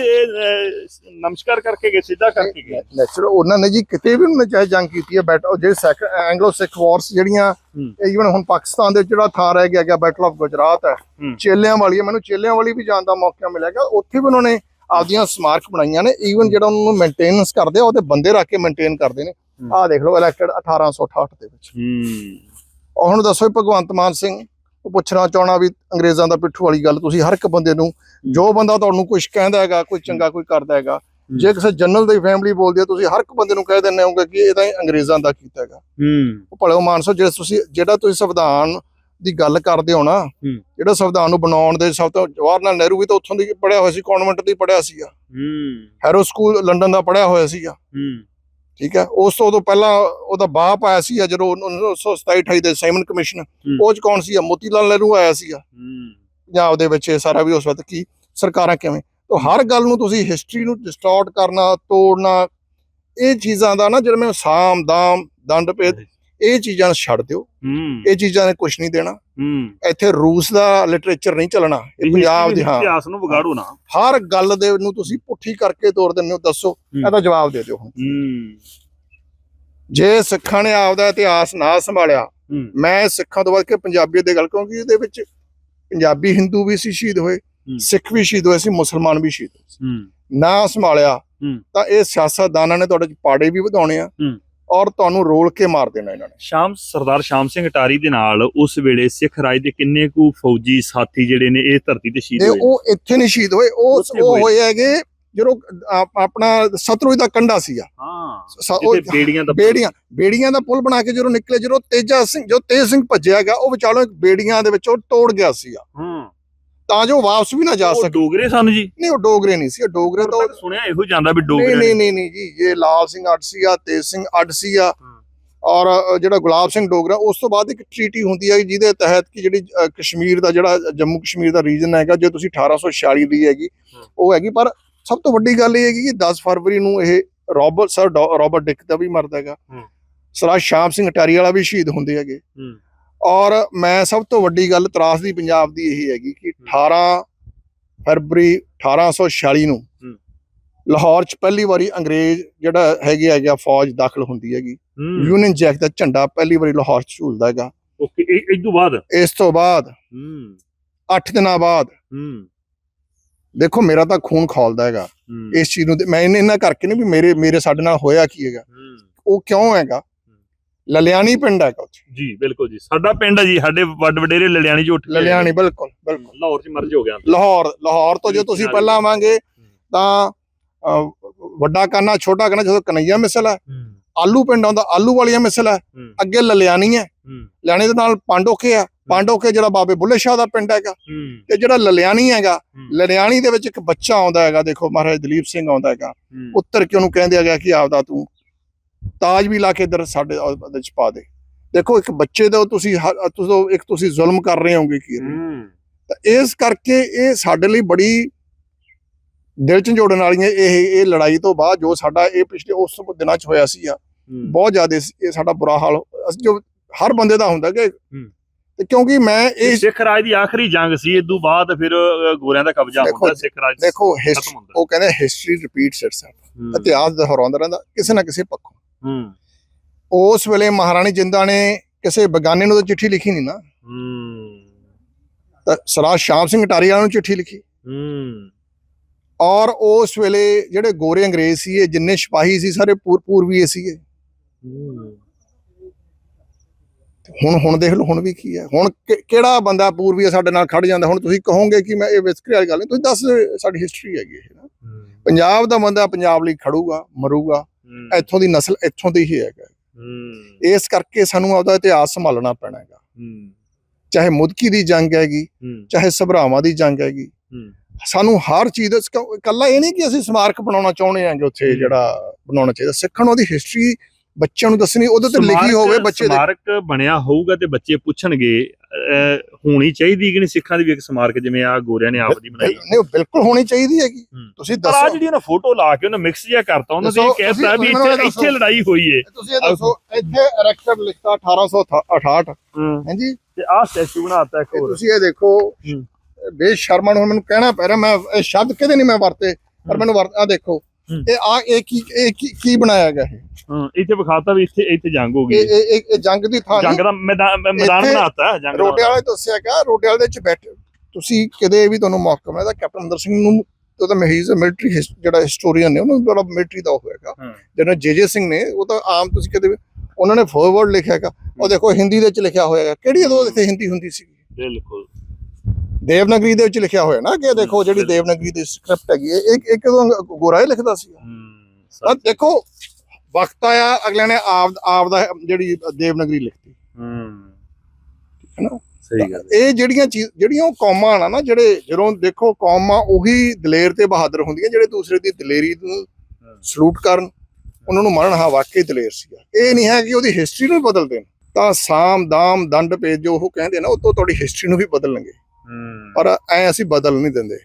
ਨਮਸਕਾਰ ਕਰਕੇ ਗਏ ਸਿੱਧਾ ਕਰਕੇ ਗਏ। ਨੈਚੁਰਲ ਉਹਨਾਂ ਨੇ ਜੀ ਕਿਤੇ ਵੀ ਉਹਨਾਂ ਨੇ ਚਾਹੇ ਜੰਗ ਕੀਤੀ ਹੈ ਬੈਟ ਜਿਹੜੇ ਐਂਗਲੋ ਸਿੱਖ ਵਾਰਸ ਜਿਹੜੀਆਂ ਹੂੰ। ਈਵਨ ਹੁਣ ਪਾਕਿਸਤਾਨ ਦੇ ਜਿਹੜਾ ਥਾਂ ਰਹਿ ਗਿਆ ਗਿਆ ਬੈਟਲ ਆਫ ਗੁਜਰਾਤ ਹੈ। ਚੇਲਿਆਂ ਵਾਲੀ ਮੈਨੂੰ ਚੇਲਿਆਂ ਵਾਲੀ ਵੀ ਜਾਣ ਦਾ ਮੌਕਾ ਮਿਲਿਆ ਗਿਆ। ਉੱਥੇ ਵੀ ਉਹਨਾਂ ਨੇ ਆਪਦੀਆਂ ਸਮਾਰਕ ਬਣਾਈਆਂ ਨੇ ਈਵਨ ਜਿਹੜਾ ਉਹਨਾਂ ਨੂੰ ਮੇਨਟੇਨੈਂਸ ਕਰਦੇ ਆ ਉਹਦੇ ਬੰਦੇ ਰੱਖ ਕੇ ਮੇਨਟੇਨ ਕਰਦੇ ਨੇ। ਆਹ ਦੇਖ ਲਓ ਇਲੈਕਟਡ 1868 ਦੇ ਵਿੱਚ। ਹੂੰ। ਹੁਣ ਦੱਸੋ ਭਗਵੰਤ ਮਾਨ ਸਿੰਘ ਉਹ ਪੁੱਛਣਾ ਚਾਹਣਾ ਵੀ ਅੰਗਰੇਜ਼ਾਂ ਦਾ ਪਿੱਠੂ ਵਾਲੀ ਗੱਲ ਤੁਸੀਂ ਹਰ ਇੱਕ ਬੰਦੇ ਨੂੰ ਜੋ ਬੰਦਾ ਤੁਹਾਨੂੰ ਕੁਝ ਕਹਿੰਦਾ ਹੈਗਾ ਕੋਈ ਚੰਗਾ ਕੋਈ ਕਰਦਾ ਹੈਗਾ ਜੇ ਕਿਸੇ ਜਨਰਲ ਦੀ ਫੈਮਿਲੀ ਬੋਲਦੀ ਹੈ ਤੁਸੀਂ ਹਰ ਇੱਕ ਬੰਦੇ ਨੂੰ ਕਹਿ ਦਿੰਦੇ ਹੋਗੇ ਕਿ ਇਹ ਤਾਂ ਅੰਗਰੇਜ਼ਾਂ ਦਾ ਕੀਤਾ ਹੈਗਾ। ਹੂੰ। ਉਹ ਭਲੇ ਮਾਨਸੋ ਜੇ ਤੁਸੀਂ ਜਿਹੜਾ ਤੁਸੀਂ ਸੰਵਿਧਾਨ ਦੀ ਗੱਲ ਕਰਦੇ ਹੋ ਨਾ ਜਿਹੜਾ ਸੰਵਿਧਾਨ ਨੂੰ ਬਣਾਉਣ ਦੇ ਸਭ ਤੋਂ ਜਵਾਹਰ ਲਾਲ ਨਹਿਰੂ ਵੀ ਤਾਂ ਉੱਥੋਂ ਦੀ ਪੜਿਆ ਹੋਇਆ ਸੀ ਕਨਵੈਂਟ ਦੀ ਪੜਿਆ ਸੀਗਾ ਹੂੰ। ਹੈਰੋ ਸਕੂਲ ਲੰਡਨ ਦਾ ਪੜਿਆ ਹੋਇਆ ਸੀਗਾ ਹੂੰ। ਠੀਕ ਹੈ ਉਸ ਤੋਂ ਉਦੋਂ ਪਹਿਲਾਂ ਉਹਦਾ ਬਾਪ ਆਇਆ ਸੀ ਜਦੋਂ 1927 28 ਦੇ ਸਾਈਮਨ ਕਮਿਸ਼ਨ। ਉਹ ਚ ਕੌਣ ਸੀ ਮੋਤੀ ਲਾਲ ਨਹਿਰੂ ਆਇਆ ਸੀਗਾ। ਪੰਜਾਬ ਦੇ ਵਿੱਚ ਇਹ ਸਾਰਾ ਵੀ ਉਸ ਵਕਤ ਕੀ ਸਰਕਾਰਾਂ ਕਿਵੇਂ? ਤਾਂ ਹਰ ਗੱਲ ਨੂੰ ਤੁਸੀਂ ਹਿਸਟਰੀ ਨੂੰ ਡਿਸਟੋਰਟ ਕਰਨਾ ਤੋੜਨਾ ਇਹ ਚੀਜ਼ਾਂ ਦਾ ਨਾ ਜਿਵੇਂ ਸਾਮ ਦਾਮ ਦੰਡ ਭੇਦ ਇਹ ਚੀਜ਼ਾਂ ਛੱਡ ਦਿਓ। ਇਹ ਚੀਜ਼ਾਂ ਨੇ ਕੁਝ ਨਹੀਂ ਦੇਣਾ। ਇੱਥੇ ਰੂਸ ਦਾ ਲਿਟਰੇਚਰ ਨਹੀਂ ਚੱਲਣਾ। ਇਹ ਪੰਜਾਬ ਦੇ ਹਾਂ। ਇਤਿਹਾਸ ਨੂੰ ਵਿਗਾੜੋ ਨਾ। ਹਰ ਗੱਲ ਦੇ ਨੂੰ ਤੁਸੀਂ ਪੁੱਠੀ ਕਰਕੇ ਤੋੜ ਦਿੰਦੇ ਹੋ ਦੱਸੋ। ਇਹਦਾ ਜਵਾਬ ਦੇ ਦਿਓ ਹੁਣ। ਜੇ ਸਿੱਖਾਂ ਨੇ ਆਪਦਾ ਇਤਿਹਾਸ ਨਾ ਸੰਭਾਲਿਆ ਮੈਂ ਸਿੱਖਾਂ ਤੋਂ ਵੱਧ ਕੇ ਪੰਜਾਬੀਅਤ ਦੀ ਗੱਲ ਕਿਉਂਕਿ ਇਹਦੇ ਵਿੱਚ ਪੰਜਾਬੀ ਹਿੰਦੂ ਵੀ ਸੀ ਸ਼ਹੀਦ ਹੋਏ। ਸਿੱਖ ਵੀ ਸ਼ਹੀਦ ਹੋਏ ਸੀ ਮੁਸਲਮਾਨ ਵੀ ਸ਼ਹੀਦ ਹੋਏ ਨਾ ਸੰਭਾਲਿਆ। ਤਾਂ ਇਹ ਸਿਆਸਤਦਾਨਾਂ ਨੇ ਤੁਹਾਡੇ ਚ ਪਾੜੇ ਵੀ ਵਧਾਉਣੇ ਆ। ਔਰ ਤੁਹਾਨੂੰ ਰੋਲ ਕੇ ਮਾਰ ਦੇਣਾ ਇਹਨਾਂ ਨੇ। ਸ਼ਾਮ ਸਰਦਾਰ ਸ਼ਾਮ ਸਿੰਘ ਅਟਾਰੀ ਦੇ ਨਾਲ ਉਸ ਵੇਲੇ ਸਿੱਖ ਰਾਜ ਦੇ ਕਿੰਨੇ ਕੁ ਫੌਜੀ ਸਾਥੀ ਜਿਹੜੇ ਨੇ ਇਹ ਧਰਤੀ ਤੇ ਸ਼ਹੀਦ ਹੋਏ ਉਹ ਇੱਥੇ ਨਹੀਂ ਸ਼ਹੀਦ ਹੋਏ ਉਹ ਉਹ ਹੋਏ। ਹੈਗੇ ਜਦੋਂ ਆਪ- ਆਪਣਾ ਸਤਲੁਜ ਦਾ ਕੰਢਾ ਸੀਗਾ। ਹਾਂ ਉਹ ਬੇੜੀਆਂ ਦਾ ਬੇੜੀਆਂ ਬੇੜੀਆਂ ਦਾ ਪੁਲ ਬਣਾ ਕੇ ਜਦੋਂ ਨਿਕਲੇ ਜਦੋਂ ਤੇਜਾ ਸਿੰਘ ਜੋ ਤੇਜ ਸਿੰਘ ਭੱਜਿਆ ਗਿਆ ਉਹ ਵਿਚਾਲੋਂ ਇੱਕ ਬੇੜੀਆਂ ਦੇ ਵਿੱਚੋਂ ਤੋੜ ਗਿਆ ਸੀਗਾ। ਹਾਂ। ਤਾਂ ਜੋ ਵਾਪਸ ਵੀ ਨਾ ਜਾ ਉਹ ਸਕੇ ਡੋਗਰੇ ਸਨ ਜੀ। ਨਹੀਂ ਉਹ ਡੋਗਰੇ ਨਹੀਂ ਸੀ ਉਹ ਡੋਗਰੇ ਤਾਂ ਸੁਣਿਆ ਇਹੋ ਜਾਂਦਾ ਵੀ ਨਹੀਂ ਡੋਗਰੇ ਨਹੀਂ ਨਹੀਂ ਨਹੀਂ ਜੀ ਇਹ ਲਾਲ ਸਿੰਘ ਅੱਡ ਸੀਗਾ ਤੇਜ ਸਿੰਘ ਅੱਡ ਸੀਗਾ ਔਰ ਅ, ਜਿਹੜਾ ਗੁਲਾਬ ਸਿੰਘ ਡੋਗਰਾ ਉਸ ਤੋਂ ਬਾਅਦ ਇੱਕ ਟ੍ਰੀਟੀ ਹੁੰਦੀ ਹੈ ਜਿਹਦੇ ਤਹਿਤ ਕਿ ਜਿਹੜੀ ਅ, ਕਸ਼ਮੀਰ ਦਾ ਜਿਹੜਾ ਜੰਮੂ ਕਸ਼ਮੀਰ ਦਾ ਰੀਜਨ ਹੈਗਾ ਜੇ ਤੁਸੀਂ 1846 ਦੀ ਹੈਗੀ ਹਮ। ਉਹ ਹੈਗੀ। ਪਰ ਸਭ ਤੋਂ ਵੱਡੀ ਗੱਲ ਇਹ ਹੈਗੀ ਕਿ 10 ਫਰਵਰੀ ਨੂੰ ਇਹ ਰੋਬਰਟ ਸਰ ਡੋ- ਰੋਬਰਟ ਡਿਕ ਦਾ ਵੀ ਮਰਦਾ ਹੈਗਾ। ਹਮ। ਸਰਾਜ ਸ਼ਾਮ ਸਿੰਘ ਅਟਾਰੀ ਵਾਲਾ ਵੀ ਸ਼ਹੀਦ ਹੁੰਦੇ ਹੈਗੇ। ਹੂੰ। ਔਰ ਮੈਂ ਸਭ ਤੋਂ ਵੱਡੀ ਗੱਲ ਤਰਾਸ ਦੀ ਪੰਜਾਬ ਦੀ ਇਹ ਹੈਗੀ ਕਿ 18 ਫਰਵਰੀ 1846 ਨੂੰ। ਲਾਹੌਰ 'ਚ ਪਹਿਲੀ ਵਾਰੀ ਅੰਗਰੇਜ਼ ਜਿਹੜਾ ਹੈਗੇ ਹੈਗਾ ਫੌਜ ਦਾਖਲ ਹੁੰਦੀ ਹੈਗੀ। ਯੂਨੀਅਨ ਜੈਕ ਦਾ ਝੰਡਾ ਪਹਿਲੀ ਵਾਰੀ ਲਾਹੌਰ 'ਚ ਝੂਲਦਾ ਹੈਗਾ। ਓਕੇ ਇਸ ਤੋਂ ਬਾਅਦ? ਇਸ ਤੋਂ ਬਾਅਦ ਹੂੰ। 8 ਦਿਨਾਂ ਬਾਅਦ ਹੂੰ। ਦੇਖੋ ਮੇਰਾ ਤਾਂ ਖੂਨ ਖੌਲਦਾ ਹੈਗਾ। ਇਸ ਚੀਜ਼ ਨੂੰ ਮੈਂ ਇਹਨਾਂ ਕਰਕੇ ਨਹੀਂ ਵੀ ਮੇਰੇ ਮੇਰੇ ਸਾਡੇ ਨਾਲ ਹੋਇਆ ਕੀ ਹੈਗਾ। ਉਹ ਕਿਉਂ ਹੈਗਾ? ਲਲਿਆਣੀ ਪਿੰਡ ਹੈਗਾ ਉੱਥੇ। ਜੀ ਬਿਲਕੁਲ ਜੀ। ਸਾਡਾ ਪਿੰਡ ਹੈ ਜੀ ਸਾਡੇ ਵੱਡ ਵਡੇਰੇ ਲਲਿਆਣੀ ਚ ਉੱਠ ਲਲਿਆਣੀ ਬਿਲਕੁਲ ਬਿਲਕੁਲ। ਲਾਹੌਰ ਚ ਮਰਜ ਹੋ ਗਿਆ। ਲਾਹੌਰ ਲਾਹੌਰ ਤੋਂ ਜੇ ਤੁਸੀਂ ਪਹਿਲਾਂ ਆਵਾਂਗੇ ਤਾਂ ਵੱਡਾ ਕਾਨਾ ਛੋਟਾ ਕਾਨਾ ਜਦੋਂ ਕਨਈਆ ਮਿਸਲ ਹੈ ਹੂੰ। ਆਲੂ ਪਿੰਡ ਆਉਂਦਾ ਆਲੂ ਵਾਲੀਆਂ ਮਿਸਲ ਹੈ ਹੂੰ। ਅੱਗੇ ਲਲਿਆਣੀ ਹੈ। ਹੂੰ। ਲਿਆਣੇ ਦੇ ਨਾਲ ਪਾਂਡੋਕੇ ਆ ਪਾਂਡੋਕੇ ਜਿਹੜਾ ਬਾਬੇ ਬੁੱਲੇ ਸ਼ਾਹ ਦਾ ਪਿੰਡ ਹੈਗਾ। ਹੂੰ। ਤੇ ਜਿਹੜਾ ਲਲਿਆਣੀ ਹੈਗਾ। ਲਲਿਆਣੀ ਦੇ ਵਿੱਚ ਇੱਕ ਬੱਚਾ ਆਉਂਦਾ ਹੈਗਾ ਦੇਖੋ ਮਹਾਰਾਜ ਦਲੀਪ ਸਿੰਘ ਆਉਂਦਾ ਹੈਗਾ। ਹੂੰ। ਉੱਤਰ ਕੇ ਉਹਨੂੰ ਕਹਿੰਦੇ ਹੈਗਾ ਕਿ ਆਪਦਾ ਤੂੰ ਤਾਜ ਵੀ ਲਾ ਕੇ ਇਧਰ ਸਾਡੇ ਉਹਦੇ ਚ ਪਾ ਦੇ। ਦੇਖੋ ਇੱਕ ਬੱਚੇ ਦਾ ਤੁਸੀਂ ਤੁਸੀਂ ਇੱਕ ਤੁਸੀਂ ਜ਼ੁਲਮ ਕਰ ਰਹੇ ਹੋਗੇ ਕੀ? ਤਾਂ ਇਸ ਕਰਕੇ ਇਹ ਸਾਡੇ ਲਈ ਬੜੀ ਦਿਲ ਝੰਜੋੜਨ ਵਾਲੀਆਂ ਇਹ ਇਹ ਲੜਾਈ ਤੋਂ ਬਾਅਦ ਜੋ ਸਾਡਾ ਇਹ ਪਿਛਲੇ ਉਸ ਦਿਨਾਂ ਚ ਹੋਇਆ ਸੀ ਆ ਬਹੁਤ ਜ਼ਿਆਦਾ ਇਹ ਸਾਡਾ ਬੁਰਾ ਹਾਲ ਅਸੀਂ ਜੋ ਹਰ ਬੰਦੇ ਦਾ ਹੁੰਦਾ ਕਿ ਤੇ ਕਿਉਂਕਿ ਮੈਂ ਇਹ ਸਿੱਖ ਰਾਜ ਦੀ ਆਖਰੀ ਜੰਗ ਸੀ ਇਸ ਤੋਂ ਬਾਅਦ ਫਿਰ ਗੋਰਿਆਂ ਦਾ ਕਬਜ਼ਾ ਹੁੰਦਾ ਸਿੱਖ ਰਾਜ ਦੇਖੋ ਉਹ ਕਹਿੰਦੇ ਹਿਸਟਰੀ ਰਿਪੀਟਸ ਇਟਸੈਲਫ ਇਤਿਹਾਸ ਦੁਹਰਾਉਂਦਾ ਰਹਿੰਦਾ ਕਿਸੇ ਨਾ ਕਿਸੇ ਪੱਖੋਂ। ਹੂੰ। ਉਸ ਵੇਲੇ ਮਹਾਰਾਣੀ ਜਿੰਦਾ ਨੇ ਕਿਸੇ ਬਗਾਨੇ ਨੂੰ ਤਾਂ ਚਿੱਠੀ ਲਿਖੀ ਨਹੀਂ ਨਾ। ਹੂੰ। ਤਾਂ ਸਰਾਜ ਸ਼ਾਮ ਸਿੰਘ ਅਟਾਰੀ ਵਾਲਿਆਂ ਨੂੰ ਚਿੱਠੀ ਲਿਖੀ। ਹੂੰ। ਔਰ ਉਸ ਵੇਲੇ ਜਿਹੜੇ ਗੋਰੇ ਅੰਗਰੇਜ਼ ਸੀ ਇਹ ਜਿੰਨੇ ਸਿਪਾਹੀ ਸੀ ਸਾਰੇ ਪੂਰ ਪੂਰਬੀ ਸੀਗੇ। ਹੂੰ। ਹੁਣ ਹੁਣ ਦੇਖ ਲਓ ਹੁਣ ਵੀ ਕੀ ਹੈ। ਹੁਣ ਕਿਹੜਾ ਬੰਦਾ ਪੂਰਬੀ ਸਾਡੇ ਨਾਲ ਖੜ ਜਾਂਦਾ? ਹੁਣ ਤੁਸੀਂ ਕਹੋਗੇ ਕਿ ਮੈਂ ਇਹ ਵਿਤਕਰੇ ਵਾਲੀ ਗੱਲ ਨਹੀਂ ਤੁਸੀਂ ਦੱਸ ਸਾਡੀ ਹਿਸਟਰੀ ਹੈਗੀ ਇਹ ਨਾ। ਪੰਜਾਬ ਦਾ ਬੰਦਾ ਪੰਜਾਬ ਲਈ ਖੜੂਗਾ ਮਰੂਗਾ। ਇੱਥੋਂ ਦੀ ਨਸਲ ਇੱਥੋਂ ਦੀ ਹੀ ਹੈਗਾ। ਹੂੰ। ਇਸ ਕਰਕੇ ਸਾਨੂੰ ਆਪਦਾ ਇਤਿਹਾਸ ਸੰਭਾਲਣਾ ਪੈਣਾ ਹੈਗਾ ਹੂੰ। ਚਾਹੇ ਮੁਦਕੀ ਦੀ ਜੰਗ ਹੈਗੀ ਚਾਹੇ ਸਭਰਾਵਾਂ ਦੀ ਜੰਗ ਹੈਗੀ। ਹੂੰ। ਸਾਨੂੰ ਹਰ ਚੀਜ਼ ਦਾ ਇਕੱਲਾ ਇਹ ਨਹੀਂ ਕਿ ਅਸੀਂ ਸਮਾਰਕ ਬਣਾਉਣਾ ਚਾਹੁੰਦੇ ਹਾਂਗੇ ਉੱਥੇ। ਜਿਹੜਾ ਬਣਾਉਣਾ ਚਾਹੀਦਾ। ਸਿੱਖਣ ਉਹਦੀ ਹਿਸਟਰੀ ਬੱਚਿਆਂ ਨੂੰ ਦੱਸਣੀ ਉਹਦੇ ਤੇ ਲਿਖੀ ਹੋਵੇ ਬੱਚੇ ਦੇ ਸਮਾਰਕ ਬਣਿਆ ਹੋਊਗਾ ਤੇ ਬੱਚੇ ਪੁੱਛਣਗੇ ਹੋਣੀ ਚਾਹੀਦੀ ਕਿ ਨਹੀਂ ਸਿੱਖਾਂ ਦੀ ਵੀ ਇੱਕ ਸਮਾਰਕ ਜਿਵੇਂ ਆ ਗੋਰਿਆਂ ਨੇ ਆਪਦੀ ਬਣਾਈ ਨਹੀਂ ਉਹ ਬਿਲਕੁਲ ਹੋਣੀ ਚਾਹੀਦੀ ਹੈਗੀ ਹੂੰ। ਤੁਸੀਂ ਪਰ ਆ ਦੱਸੋ ਜਿਹੜੀ ਉਹਨਾਂ ਫੋਟੋ ਲਾ ਕੇ ਉਹਨਾਂ ਮਿਕਸ ਜਿਹਾ ਕਰਤਾ ਉਹਨਾਂ ਨੇ ਦੱਸੋ, ਕਹਿਤਾ ਵੀ ਇੱਥੇ ਦੱਸੋ। ਇੱਥੇ ਲੜਾਈ ਹੋਈ ਏ ਤੁਸੀਂ ਦੱਸੋ ਇੱਥੇ ਰੈਕਟਰ ਲਿਖਤਾ 1868 ਹਾਂਜੀ ਤੇ ਆਹ ਸਟੈਚੂ ਬਣਾਤਾ ਇੱਕ ਹੋਰ ਤੁਸੀਂ ਇਹ ਦੇਖੋ ਹੂੰ। ਬੇਸ਼ਰਮਾਂ ਨੂੰ ਮੈਨੂੰ ਕਹਿਣਾ ਪੈ ਰਿਹਾ ਮੈਂ ਇਹ ਸ਼ਬਦ ਕਿਤੇ ਨਹੀਂ ਮੈਂ ਵਰਤੇ ਪਰ ਹੂੰ। ਮੈਨੂੰ ਵਰਤ ਆ ਦੇਖੋ ਹੂੰ। ਇਹ ਆ ਇਹ ਕੀ ਇਹ ਕੀ- ਕੀ ਬਣਾਇਆ ਗਿਆ ਇਹ? ਹਾਂ ਇੱਥੇ ਵਿਖਾਤਾ ਵੀ ਇੱਥੇ ਇੱਥੇ ਜੰਗ ਹੋ ਗਈ ਇਹ- ਇਹ ਜੰਗ ਦੀ ਥਾਂ ਜੰਗ ਦਾ ਮੈਦਾਨ ਬਣਾਤਾ ਜੰਗ ਰੋਡੇ ਵਾਲੇ ਦੱਸਿਆ ਗਿਆ ਰੋਡੇ ਵਾਲੇ ਦੇ ਵਿੱਚ ਬੈਠ। ਤੁਸੀਂ ਕਿਤੇ ਵੀ ਤੁਹਾਨੂੰ ਮੌਕਾ ਮਿਲਦਾ ਕੈਪਟਨ ਅਮਰਿੰਦਰ ਸਿੰਘ ਨੂੰ ਉਹ ਤਾਂ ਮਹੀਜ਼ ਮਿਲਟਰੀ ਜਿਹੜਾ ਹਿਸਟੋਰੀਅਨ ਨੇ ਉਹਨੂੰ ਬੜਾ ਮਿਲਟਰੀ ਦਾ ਹੋਏਗਾ। ਹਾਂ। ਜਿਹੜਾ ਜੇਜੇ ਸਿੰਘ ਨੇ ਉਹ ਤਾਂ ਆਮ ਤੁਸੀਂ ਵੀ- ਉਹਨਾਂ ਨੇ ਫੋਰਵਰਡ ਲਿਖਿਆ ਹੈਗਾ। ਉਹ ਦੇਖੋ ਹਿੰਦੀ ਦੇ ਵਿੱਚ ਲਿਖਿਆ ਹੈਗਾ। ਕਿਹੜੀ ਉਦੋਂ ਇੱਥੇ ਹਿੰਦੀ ਹੁੰਦੀ ਸੀ? ਬਿਲਕੁਲ। ਦੇਵਨਗਰੀ ਦੇ ਵਿੱਚ ਲਿਖਿਆ ਹੋਇਆ ਨਾ ਕਿ ਦੇਖੋ ਜਿਹੜੀ। ਦੇਵਨਗਰੀ ਦੀ ਸਕ੍ਰਿਪਟ ਹੈਗੀ ਹੈ ਇਹ ਇਹ ਕਦੋਂ ਗੋਰਾ ਹੀ ਲਿਖਦਾ ਸੀ। ਹੂੰ ਤਾਂ ਦੇਖੋ ਵਕਤ ਆਇਆ ਅਗਲੇ ਨੇ ਆਪ ਆਪ ਦਾ ਜਿਹੜੀ ਦੇਵਨਗਰੀ ਲਿਖਤੀ। ਹੂੰ। ਹੈ ਨਾ? ਸਹੀ ਗੱਲ ਇਹ ਜਿਹੜੀਆਂ ਚੀਜ਼ ਜਿਹੜੀਆਂ ਉਹ ਕੌਮਾਂ ਆ ਨਾ ਜਿਹੜੇ ਜਦੋਂ ਦੇਖੋ ਕੌਮਾਂ ਉਹੀ ਦਲੇਰ ਤੇ ਬਹਾਦਰ ਹੁੰਦੀਆਂ ਜਿਹੜੇ ਦੂਸਰੇ ਦੀ ਦਲੇਰੀ ਨੂੰ ਸਲੂਟ ਕਰਨ ਉਹਨਾਂ ਨੂੰ ਮੰਨਣ ਹਾਂ ਵਾਕਈ ਦਲੇਰ ਸੀਗਾ। ਇਹ ਨਹੀਂ ਹੈ ਕਿ ਉਹਦੀ ਹਿਸਟਰੀ ਨੂੰ ਬਦਲ ਦੇਣ। ਤਾਂ ਸਾਮ ਦਾਮ ਦੰਡ ਭੇਦ ਜੋ ਉਹ ਕਹਿੰਦੇ ਨਾ ਉਹ ਤੋਂ ਤੁਹਾਡੀ ਹਿਸਟਰੀ ਨੂੰ ਵੀ ਬਦਲਣਗੇ। ਪਰ ਐ ਅਸੀਂ ਬਦਲ ਨਹੀਂ ਦਿੰਦੇ।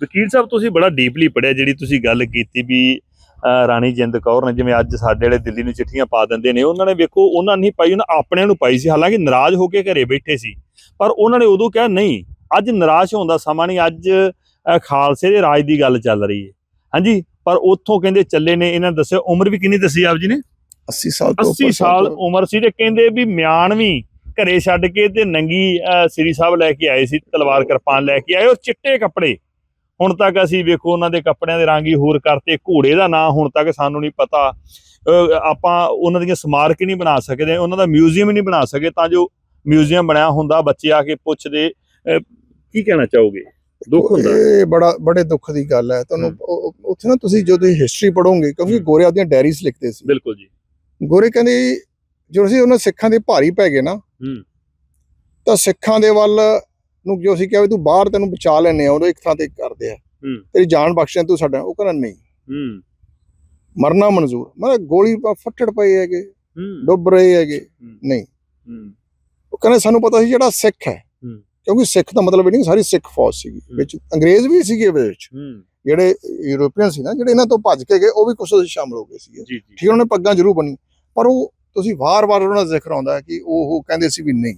ਵਕੀਲ ਸਾਹਿਬ ਤੁਸੀਂ ਬੜਾ ਡੀਪਲੀ ਪੜਿਆ ਜਿਹੜੀ ਤੁਸੀਂ ਗੱਲ ਕੀਤੀ ਵੀ ਰਾਣੀ ਜਿੰਦ ਕੌਰ ਨੇ ਜਿਵੇਂ ਅੱਜ ਸਾਡੇ ਵਾਲੇ ਦਿੱਲੀ ਨੂੰ ਚਿੱਠੀਆਂ ਪਾ ਦਿੰਦੇ ਨੇ ਉਹਨਾਂ ਨੇ ਵੇਖੋ ਉਹਨਾਂ ਨਹੀਂ ਪਾਈ ਉਹਨਾਂ ਆਪਣਿਆਂ ਨੂੰ ਪਾਈ ਸੀ ਹਾਲਾਂਕਿ ਨਾਰਾਜ਼ ਹੋ ਕੇ ਘਰੇ ਬੈਠੇ ਸੀ ਪਰ ਉਹਨਾਂ ਨੇ ਉਦੋਂ ਕਿਹਾ ਨਹੀਂ ਅੱਜ ਨਿਰਾਸ਼ ਹੋਣ ਦਾ ਸਮਾਂ ਨਹੀਂ ਅੱਜ ਖਾਲਸੇ ਦੇ ਰਾਜ ਦੀ ਗੱਲ ਚੱਲ ਰਹੀ ਹੈ। ਹਾਂਜੀ ਪਰ ਉੱਥੋਂ ਕਹਿੰਦੇ ਚੱਲੇ ਨੇ ਇਹਨਾਂ ਦੱਸਿਆ ਉਮਰ ਵੀ ਕਿੰਨੀ ਦੱਸੀ ਆਪ ਜੀ ਨੇ? 80 ਸਾਲ ਤੋਂ 80 ਸਾਲ ਉਮਰ ਸੀ ਤੇ ਕਹਿੰਦੇ ਵੀ ਮਿਆਨ ਵੀ ਘਰੇ ਛੱਡ ਕੇ ਤੇ ਨੰਗੀ ਸ੍ਰੀ ਸਾਹਿਬ ਲੈ ਕੇ ਆਏ ਸੀ ਤਲਵਾਰ ਕਿਰਪਾਨ ਲੈ ਕੇ ਆਏ ਔਰ ਚਿੱਟੇ ਕੱਪੜੇ। ਹੁਣ ਤੱਕ ਅਸੀਂ ਵੇਖੋ ਉਹਨਾਂ ਦੇ ਕੱਪੜਿਆਂ ਦੇ ਰੰਗ ਹੀ ਹੋਰ ਕਰਤੇ ਘੋੜੇ ਦਾ ਨਾਂ ਹੁਣ ਤੱਕ ਸਾਨੂੰ ਨਹੀਂ ਪਤਾ। ਆਪਾਂ ਉਹਨਾਂ ਦੀਆਂ ਸਮਾਰਕ ਹੀ ਨਹੀਂ ਬਣਾ ਸਕਦੇ ਉਹਨਾਂ ਦਾ ਮਿਊਜ਼ੀਅਮ ਹੀ ਨਹੀਂ ਬਣਾ ਸਕੇ ਤਾਂ ਜੋ ਮਿਊਜ਼ੀਅਮ ਬਣਿਆ ਹੁੰਦਾ ਬੱਚੇ ਆ ਕੇ ਪੁੱਛਦੇ ਕੀ ਕਹਿਣਾ ਚਾਹੋਗੇ? ਦੁੱਖ ਹੁੰਦਾ। ਇਹ ਬੜਾ ਬੜੇ ਦੁੱਖ ਦੀ ਗੱਲ ਹੈ। ਤੁਹਾਨੂੰ ਉੱਥੇ ਨਾ ਤੁਸੀਂ ਜਦੋਂ ਹਿਸਟਰੀ ਪੜੋਗੇ ਕਿਉਂਕਿ। ਗੋਰੇ ਆਪਦੀਆਂ ਡਾਇਰੀਜ਼ ਲਿਖਦੇ ਸੀ। ਬਿਲਕੁਲ ਜੀ। ਗੋਰੇ ਕਹਿੰਦੇ ਜਦੋਂ ਅਸੀਂ ਉਹਨਾਂ ਸਿੱਖਾਂ ਦੇ ਭਾਰੀ ਪੈ ਗਏ ਨਾ ਤਾਂ ਸਿੱਖਾਂ ਦੇ ਵੱਲ ਨੂੰ ਜੋ ਅਸੀਂ ਕਿਹਾ ਵੀ ਤੂੰ ਬਾਹਰ ਤੈਨੂੰ ਬਚਾ ਲੈਨੇ ਆ ਉਹ ਇੱਕ ਥਾਂ ਤੇ ਕਰਦੇ ਆ। ਤੇਰੀ ਜਾਨ ਬਖਸ਼ਣ ਤੂੰ ਸਾਡਾ ਉਹ ਕਹਿੰਦਾ ਨਹੀਂ। ਹੂੰ। ਮਰਨਾ ਮਨਜ਼ੂਰ। ਮੈਂ ਗੋਲੀ ਪਾ- ਫੱਟੜ ਪਏ ਹੈਗੇ ਹੂੰ। ਡੁੱਬ ਰਹੇ ਹੈਗੇ। ਨਹੀਂ। ਹੂੰ। ਉਹ ਕਹਿੰਦੇ ਸਾਨੂੰ ਪਤਾ ਸੀ ਜਿਹੜਾ ਸਿੱਖ ਹੈ। ਹੂੰ। ਕਿਉਂਕਿ ਸਿੱਖ ਦਾ ਮਤਲਬ ਇਹ ਨਹੀਂ ਸਾਰੀ ਸਿੱਖ ਫੌਜ ਸੀਗੀ। ਵਿੱਚ ਅੰਗਰੇਜ਼ ਵੀ ਸੀਗੇ ਵਿੱਚ। ਹੂੰ। ਜਿਹੜੇ ਯੂਰੋਪੀਅਨ ਸੀ ਨਾ ਜਿਹੜੇ ਇਹਨਾਂ ਤੋਂ ਭੱਜ ਕੇ ਗਏ ਉਹ ਵੀ 'ਚ ਸ਼ਾਮਲ ਹੋ ਗਏ ਸੀਗੇ। ਠੀਕ ਉਹਨੇ ਪੱਗਾਂ ਜ਼ਰੂਰ ਬਣੀ ਪਰ ਉਹ ਤੁਸੀਂ ਵਾਰ-ਵਾਰ ਉਹਨਾਂ ਦਾ ਜ਼ਿਕਰ ਆਉਂਦਾ ਕਿ ਉਹ ਕਹਿੰਦੇ ਸੀ ਵੀ ਨਹੀਂ।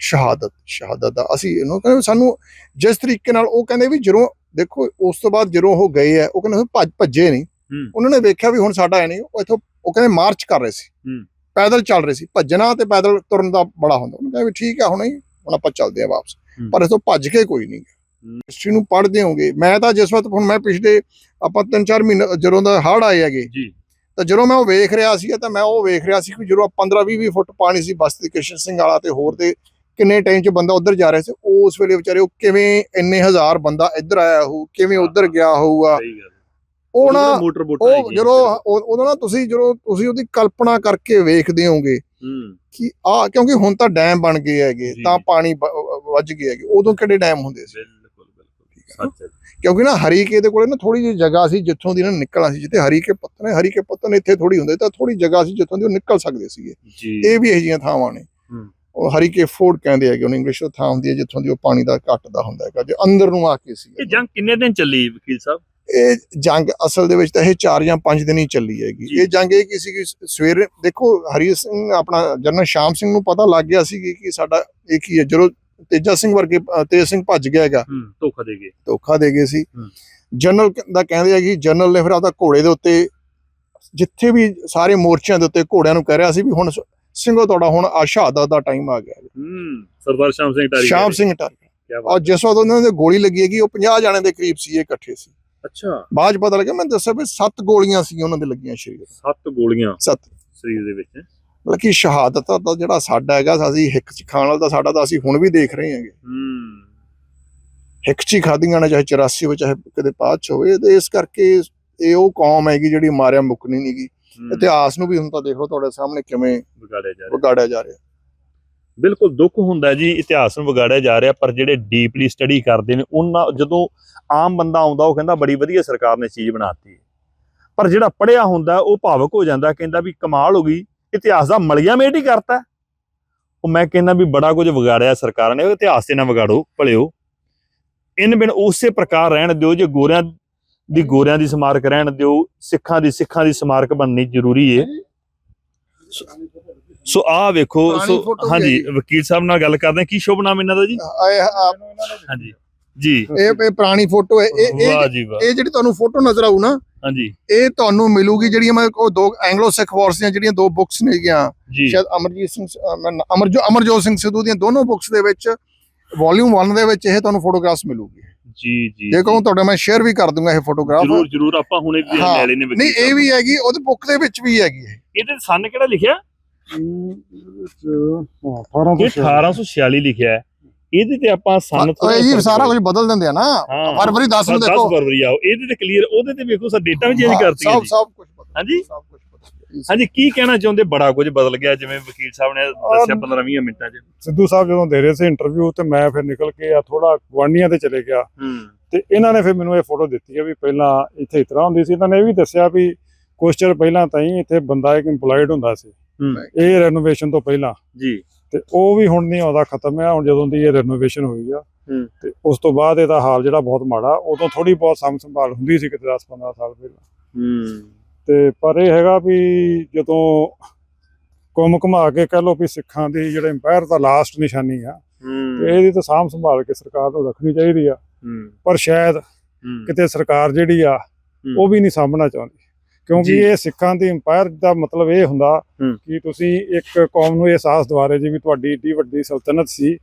ਸ਼ਹਾਦਤ ਸ਼ਹਾਦਤ ਦਾ ਅਸੀਂ ਇਹਨੂੰ ਕਹਿੰਦੇ ਸਾਨੂੰ ਜਿਸ ਤਰੀਕੇ ਨਾਲ ਉਹ ਕਹਿੰਦੇ ਵੀ ਜਦੋਂ ਦੇਖੋ ਉਸ ਤੋਂ ਬਾਅਦ ਜਦੋਂ ਉਹ ਗਏ ਆ ਉਹ ਕਹਿੰਦੇ ਭੱਜ ਭੱਜੇ ਨਹੀਂ। ਉਹਨਾਂ ਨੇ ਵੇਖਿਆ ਵੀ ਹੁਣ ਸਾਡਾ ਹੈ ਨਹੀਂ ਉਹ ਇਥੋਂ ਉਹ ਕਹਿੰਦੇ ਮਾਰਚ ਕਰ ਰਹੇ ਸੀ। ਪੈਦਲ ਚੱਲ ਰਹੇ ਸੀ ਭੱਜਣਾ ਤੇ ਪੈਦਲ ਤੁਰਨ ਦਾ ਬੜਾ ਹੁੰਦਾ ਉਹਨੇ ਕਿਹਾ ਵੀ ਠੀਕ ਆ ਹੁਣ ਹੀ ਹੁਣ ਆਪਾਂ ਚੱਲਦੇ ਆ ਵਾਪਸ। ਪਰ ਇਥੋਂ ਭੱਜ ਕੇ ਕੋਈ ਨਹੀਂ। ਹਿਸਟਰੀ ਨੂੰ ਪੜ੍ਹਦੇ ਹੋਗੇ ਮੈਂ ਤਾਂ ਜਿਸ ਵਕਤ ਹੁਣ ਮੈਂ ਪਿਛਲੇ ਆਪਾਂ 3-4 ਮਹੀਨੇ ਜਦੋਂ ਦਾ ਹੜ੍ਹ ਆਏ ਹੈਗੇ ਜੀ ਤਾਂ ਜਦੋਂ ਮੈਂ ਉਹ ਵੇਖ ਰਿਹਾ ਸੀ ਤਾਂ ਮੈਂ ਉਹ ਵੇਖ ਰਿਹਾ ਸੀ ਕਿ ਜਦੋਂ 15-20 ਫੁੱਟ ਪਾਣੀ ਸੀ ਬਸਤੀ ਕਿਸ਼ਨ ਸਿੰਘ ਵਾਲਾ ਤੇ ਹੋਰ ਤੇ ਕਿੰਨੇ ਟਾਈਮ 'ਚ ਬੰਦਾ ਉੱਧਰ ਜਾ ਰਿਹਾ ਸੀ ਉਸ ਵੇਲੇ ਵਿਚਾਰੇ ਉਹ ਕਿਵੇਂ ਇੰਨੇ ਹਜ਼ਾਰ ਬੰਦਾ ਇੱਧਰ ਆਇਆ ਹੋਊ ਕਿਵੇਂ ਉੱਧਰ ਗਿਆ ਹੋਊਗਾ। ਉਹ ਨਾ ਉਹ। ਜਦੋਂ ਉਦੋਂ ਨਾ ਤੁਸੀਂ ਜਦੋਂ ਤੁਸੀਂ ਉਹਦੀ ਕਲਪਨਾ ਕਰਕੇ ਵੇਖਦੇ ਹੋਗੇ ਹੂੰ। ਕਿ ਆ ਕਿਉਂਕਿ ਹੁਣ ਤਾਂ ਡੈਮ ਬਣ ਗਏ ਹੈਗੇ। ਤਾਂ ਪਾਣੀ ਵੱਜ ਗਏ ਹੈਗੇ ਉਦੋਂ ਕਿਹੜੇ ਡੈਮ ਹੁੰਦੇ ਸੀ? ਸੱਚ ਹੈ ਕਿਉਂਕਿ ਨਾ ਹਰੀਕੇ ਦੇ ਕੋਲੇ ਨਾ ਥੋੜੀ ਜਿਹੀ ਜਗ੍ਹਾ ਸੀ ਜਿੱਥੋਂ ਦੀ ਨਾ ਨਿਕਲਣਾ ਸੀ ਜਿੱਥੇ ਹਰੀਕੇ ਪੱਤਨ ਹੈ ਹਰੀਕੇ ਪੱਤਨ ਇੱਥੇ ਥੋੜੀ ਹੁੰਦੇ ਤਾਂ ਥੋੜੀ ਜਗ੍ਹਾ ਸੀ ਜਿੱਥੋਂ ਦੀ ਉਹ ਨਿਕਲ ਸਕਦੇ ਸੀਗੇ। ਇਹ ਵੀ ਇਹੋ ਜਿਹੀਆਂ ਥਾਵਾਂ ਨੇ। ਉਹ ਹਰੀਕੇ ਫੋਰਡ ਕਹਿੰਦੇ ਹੈਗੇ ਉਹਨੂੰ ਇੰਗਲਿਸ਼ ਥਾਂ ਹੁੰਦੀ ਹੈ ਜਿੱਥੋਂ ਦੀ ਉਹ ਪਾਣੀ ਦਾ ਘਟਦਾ ਹੁੰਦਾ ਹੈਗਾ ਜੇ ਅੰਦਰ ਨੂੰ ਆ ਕੇ ਸੀ ਇਹ ਜੰਗ ਕਿੰਨੇ ਦਿਨ ਚੱਲੀ ਵਕੀਲ ਸਾਹਿਬ? ਇਹ ਜੰਗ ਅਸਲ ਦੇ ਵਿੱਚ ਤਾਂ ਇਹ 4 ਜਾਂ 5 ਦਿਨ ਹੀ ਚੱਲੀ ਹੈਗੀ। ਇਹ ਜੰਗ ਇਹ ਕੀ ਸੀ ਕਿ ਸਵੇਰੇ ਦੇਖੋ ਹਰੀ ਸਿੰਘ ਆਪਣਾ ਜਨਰਲ ਸ਼ਾਮ ਸਿੰਘ ਨੂੰ ਪਤਾ ਲੱਗ ਗਿਆ ਸੀ ਕਿ ਸਾਡਾ ਇਹ ਕੀ ਹੈ ਜਦੋਂ ਤੇਜਾ ਸਿੰਘ ਵਰਗੇ ਤੇਜ ਸਿੰਘ ਭੱਜ ਗਿਆ ਹੈਗਾ। ਧੋਖਾ ਦੇ ਗਏ। ਧੋਖਾ ਦੇ ਗਏ ਸੀ। ਜਨਰਲ ਦਾ ਕਹਿੰਦੇ ਆ ਕਿ ਜਨਰਲ ਨੇ ਫਿਰ ਆਪਦਾ ਘੋੜੇ ਦੇ ਉੱਤੇ ਜਿੱਥੇ ਵੀ ਸਾਰੇ ਮੋਰਚਿਆਂ ਦੇ ਉੱਤੇ ਘੋੜਿਆਂ ਨੂੰ ਕਹਿ ਰਿਹਾ ਸੀ ਵੀ ਹੁਣ ਸਿੰਘੋ ਤੁਹਾਡਾ ਹੁਣ ਆ ਸ਼ਹਾਦਤ ਦਾ ਟਾਈਮ ਆ ਗਿਆ। ਹੂੰ ਸਰਦਾਰ ਸ਼ਾਮ ਸਿੰਘ ਟਾਰੀ ਸ਼ਾਮ ਸਿੰਘ ਟਾਰ। ਕੀ ਔਰ ਜਿਸ ਵਕਤ ਉਹਨਾਂ ਦੇ ਗੋਲੀ ਲੱਗੀ ਹੈਗੀ ਉਹ 50 ਜਾਣੇ ਦੇ ਕਰੀਬ ਸੀ ਇਹ ਇਕੱਠੇ ਸੀ। ਅੱਛਾ। ਬਾਅਦ ਪਤਾ ਲੱਗਿਆ ਮੈਂ ਦੱਸਿਆ ਵੀ ਸੱਤ ਗੋਲੀਆਂ ਸੀ ਉਹਨਾਂ ਦੇ ਲੱਗੀਆਂ ਸਰੀਰ ਸੱਤ ਗੋਲੀਆਂ ਸੱਤ। ਸਰੀਰ ਦੇ ਵਿੱਚ। ਮਤਲਬ ਕਿ ਸ਼ਹਾਦਤ ਦਾ ਜਿਹੜਾ ਸਾਡਾ ਹੈਗਾ ਅਸੀਂ ਹਿੱਕ 'ਚ ਖਾਣ ਵਾਲਾ ਤਾਂ ਸਾਡਾ ਤਾਂ ਅਸੀਂ ਹੁਣ ਵੀ ਦੇਖ ਰਹੇ ਹਾਂਗੇ। ਹੂੰ। ਹਿੱਕ 'ਚ ਹੀ ਖਾਧੀਆਂ ਨੇ ਚਾਹੇ 84 ਵਿੱਚ ਚਾਹੇ ਕਿਤੇ ਬਾਅਦ 'ਚ ਹੋਵੇ ਤੇ ਇਸ ਕਰਕੇ ਇਹ ਉਹ ਕੌਮ ਹੈਗੀ ਜਿਹੜੀ ਮਾਰਿਆ ਮੁੱਕਣੀ ਨਹੀਂਗੀ ਇਤਿਹਾਸ ਨੂੰ ਵੀ ਹੁਣ ਤਾਂ ਦੇਖ ਲਓ ਤੁਹਾਡੇ ਸਾਹਮਣੇ ਕਿਵੇਂ ਵਿਗਾੜਿਆ ਜਾ ਰਿਹਾ। ਵਿਗਾੜਿਆ ਜਾ ਰਿਹਾ। ਬਿਲਕੁਲ ਦੁੱਖ ਹੁੰਦਾ ਜੀ ਇਤਿਹਾਸ ਨੂੰ ਵਿਗਾੜਿਆ ਜਾ ਰਿਹਾ ਪਰ ਜਿਹੜੇ ਡੀਪਲੀ ਸਟੱਡੀ ਕਰਦੇ ਨੇ ਉਹਨਾਂ ਜਦੋਂ ਆਮ ਬੰਦਾ ਆਉਂਦਾ ਉਹ ਕਹਿੰਦਾ ਬੜੀ ਵਧੀਆ ਸਰਕਾਰ ਨੇ ਚੀਜ਼ ਬਣਾਤੀ। ਪਰ ਜਿਹੜਾ ਪੜਿਆ ਹੁੰਦਾ ਉਹ ਭਾਵਕ ਹੋ ਜਾਂਦਾ ਕਹਿੰਦਾ ਵੀ ਕਮਾਲ ਹੋ ਗਈ। ਇਤਿਹਾਸ ਦਾ ਮਲਿਆ ਮੇਟ ਹੀ ਕਰਤਾ। ਉਹ ਮੈਂ ਕਹਿੰਦਾ ਵੀ ਬੜਾ ਕੁਝ ਵਿਗਾੜਿਆ ਸਰਕਾਰ ਨੇ ਉਹ ਇਤਿਹਾਸ ਤੇ ਨਾ ਵਿਗਾੜੋ ਭਲਿਓ। ਇਨ ਬਿਨ ਉਸੇ ਪ੍ਰਕਾਰ ਰਹਿਣ ਦਿਓ ਜੇ ਗੋਰਿਆਂ ਦੀ ਗੋਰਿਆਂ ਦੀ ਸਮਾਰਕ ਰਹਿਣ ਦਿਓ ਸਿੱਖਾਂ ਦੀ ਸਿੱਖਾਂ ਦੀ ਸਮਾਰਕ ਬਣਨੀ ਜ਼ਰੂਰੀ ਏ। ਸੋ ਆ ਵੇਖੋ ਸੋ ਹਾਂਜੀ। ਵਕੀਲ ਸਾਹਿਬ ਨਾਲ ਗੱਲ ਕਰਦੇ ਕੀ ਸ਼ੁਭ ਨਾਮ ਇਹਨਾਂ ਦਾ ਜੀ? ਹਾਂਜੀ। ਜੀ। ਇਹ ਪੁਰਾਣੀ ਫੋਟੋ ਹੈ। ਇਹ ਇਹ ਜਿਹੜੀ ਤੁਹਾਨੂੰ ਫੋਟੋ ਨਜ਼ਰ ਆਊ ਨਾ ਹਾਂਜੀ। ਇਹ ਤੁਹਾਨੂੰ ਮਿਲੂਗੀ ਜਿਹੜੀਆਂ ਮੈਂ ਉਹ ਦੋ ਐਂਗਲੋ ਸਿੱਖ ਵਾਰਸ ਦੀਆਂ ਜਿਹੜੀਆਂ ਦੋ ਬੁੱਕਸ ਨੇਗੀਆਂ ਸ਼ਾਇਦ ਅਮਰਜੀਤ ਸਿੰਘ ਅਮਰਜੋ ਅਮਰਜੋਤ ਸਿੰਘ ਸਿੱਧੂ ਦੀਆਂ ਦੋਨੋਂ ਬੁੱਕਸ ਦੇ ਵਿੱਚ ਵੋਲਿਊਮ 1 ਦੇ ਵਿੱਚ ਇਹ ਤੁਹਾਨੂੰ ਫੋਟੋਗ੍ਰਾਫਸ ਮਿਲੂਗੀ। ਜੀ ਜੀ ਜੇ ਕਹੂੰ ਤੁਹਾਡੇ ਮੈਂ ਸ਼ੇਅਰ ਵੀ ਕਰ ਦੂੰਗਾ ਇਹ ਫੋਟੋਗ੍ਰਾਫ ਜਰੂਰ ਜਰੂਰ ਆਪਾਂ ਹੁਣੇ ਵੀ ਹਾਂ, ਲੈ ਲੈਨੇ ਵਕੀਲ ਨਹੀਂ ਇਹ ਵੀ ਹੈਗੀ ਉਹਦੇ ਬੁੱਕ ਦੇ ਵਿੱਚ ਵੀ ਹੈਗੀ ਇਹ। ਇਹਦੇ ਸਨ ਕਿਹੜਾ ਲਿਖਿਆ? 18 ਇਹ 1846 ਲਿਖਿਆ ਹੈ। ਇਹਦੇ ਤੇ ਆਪਾਂ ਸੰਨ ਥੋੜ੍ਹਾ ਇਹ ਸਾਰਾ। ਕੁਝ ਬਦਲ ਦਿੰਦੇ ਆ ਨਾ। ਫਰਵਰੀ 10 ਨੂੰ 10 ਦੇਖੋ। ਫਰਵਰੀ ਆਓ ਇਹਦੇ ਤੇ ਕਲੀਅਰ ਉਹਦੇ ਤੇ ਵੇਖੋ ਸਰ ਡੇਟਾ ਵੀ ਚੇਂਜ ਹਾਂ, ਕਰਤੀ ਸਭ ਜੀ। ਸਭ ਕੁਝ ਬਦਲ ਹਾਂਜੀ? ਸਭ ਕੁਝ। ਹਾਂਜੀ ਕੀ ਕਹਿਣਾ ਚਾਹੁੰਦੇ? ਬੜਾ ਕੁਝ ਬਦਲ ਗਿਆ ਜਿਵੇਂ ਵਕੀਲ ਸਾਹਿਬ ਨੇ ਦੱਸਿਆ 15 20 ਮਿੰਟਾਂ 'ਚ। ਸਿੱਧੂ ਸਾਹਿਬ ਜਦੋਂ ਦੇ ਰਹੇ ਸੀ ਇੰਟਰਵਿਊ ਤੇ ਮੈਂ ਫਿਰ ਨਿਕਲ ਕੇ ਆ ਥੋੜਾ ਗਵਾਂਡੀਆਂ ਤੇ ਚਲੇ ਗਿਆ। ਹੂੰ। ਤੇ ਇਹਨਾਂ ਨੇ ਫਿਰ ਮੈਨੂੰ ਇਹ ਫੋਟੋ ਦਿੱਤੀ ਹੈ ਵੀ ਪਹਿਲਾਂ ਇੱਥੇ ਇਸ ਤਰ੍ਹਾਂ ਹੁੰਦੀ ਸੀ। ਇਹਨਾਂ ਨੇ ਇਹ ਵੀ ਦੱਸਿਆ ਵੀ ਕੁਛ ਚਿਰ ਪਹਿਲਾਂ ਤਾਂ ਹੀ ਇੱਥੇ ਬੰਦਾ ਇੱਕ EMPLOYED ਹੁੰਦਾ ਸੀ। ਇਹ ਰੈਨੋਵੇਸ਼ਨ ਤੋਂ ਪਹਿਲਾਂ। ਜੀ। ਤੇ ਉਹ ਵੀ ਹੁਣ ਨਹੀਂ ਆਉਂਦਾ ਖਤਮ ਹੈ। ਹੁਣ ਜਦੋਂ ਦੀ ਇਹ ਰੈਨੋਵੇਸ਼ਨ ਹੋਈ ਆ। ਤੇ ਉਸ ਤੋਂ ਬਾਅਦ ਇਹਦਾ ਹਾਲ ਜਿਹੜਾ ਬਹੁਤ ਮਾੜਾ ਉਦੋਂ ਥੋੜੀ ਬਹੁਤ ਸਾਂਭ ਸੰਭਾਲ ਹੁੰਦੀ ਸੀ ਕਿਤੇ 10 15 ਸਾਲ ਪਹਿਲਾਂ। ਤੇ ਪਰ ਇਹ ਹੈਗਾ ਵੀ ਜਦੋਂ ਕੁੰਮ ਘੁਮਾ ਕੇ ਕਹਿ ਲਓ ਵੀ ਸਿੱਖਾਂ ਦੀ ਜਿਹੜੇ ਇੰਪਾਇਰ ਦਾ ਲਾਸਟ ਨਿਸ਼ਾਨੀ ਆ ਤੇ ਇਹਦੀ ਤਾਂ ਸਾਂਭ ਸੰਭਾਲ ਕੇ ਸਰਕਾਰ ਨੂੰ ਰੱਖਣੀ ਚਾਹੀਦੀ ਆ। ਪਰ ਸ਼ਾਇਦ ਕਿਤੇ ਸਰਕਾਰ ਜਿਹੜੀ ਆ ਉਹ ਵੀ ਨਹੀਂ ਸਾਂਭਣਾ ਚਾਹੁੰਦੀ। ਕਿਉਂਕਿ। ਇਹ ਸਿੱਖਾਂ ਦੀ ਇੰਪਾਇਰ ਦਾ ਮਤਲਬ ਇਹ ਹੁੰਦਾ। ਕਿ ਤੁਸੀਂ ਇੱਕ ਕੌਮ ਨੂੰ ਇਹ ਅਹਿਸਾਸ ਦਿਵਾਰੇ ਜੀ ਵੀ ਤੁਹਾਡੀ ਏਡੀ ਵੱਡੀ ਸਲਤਨਤ ਸੀ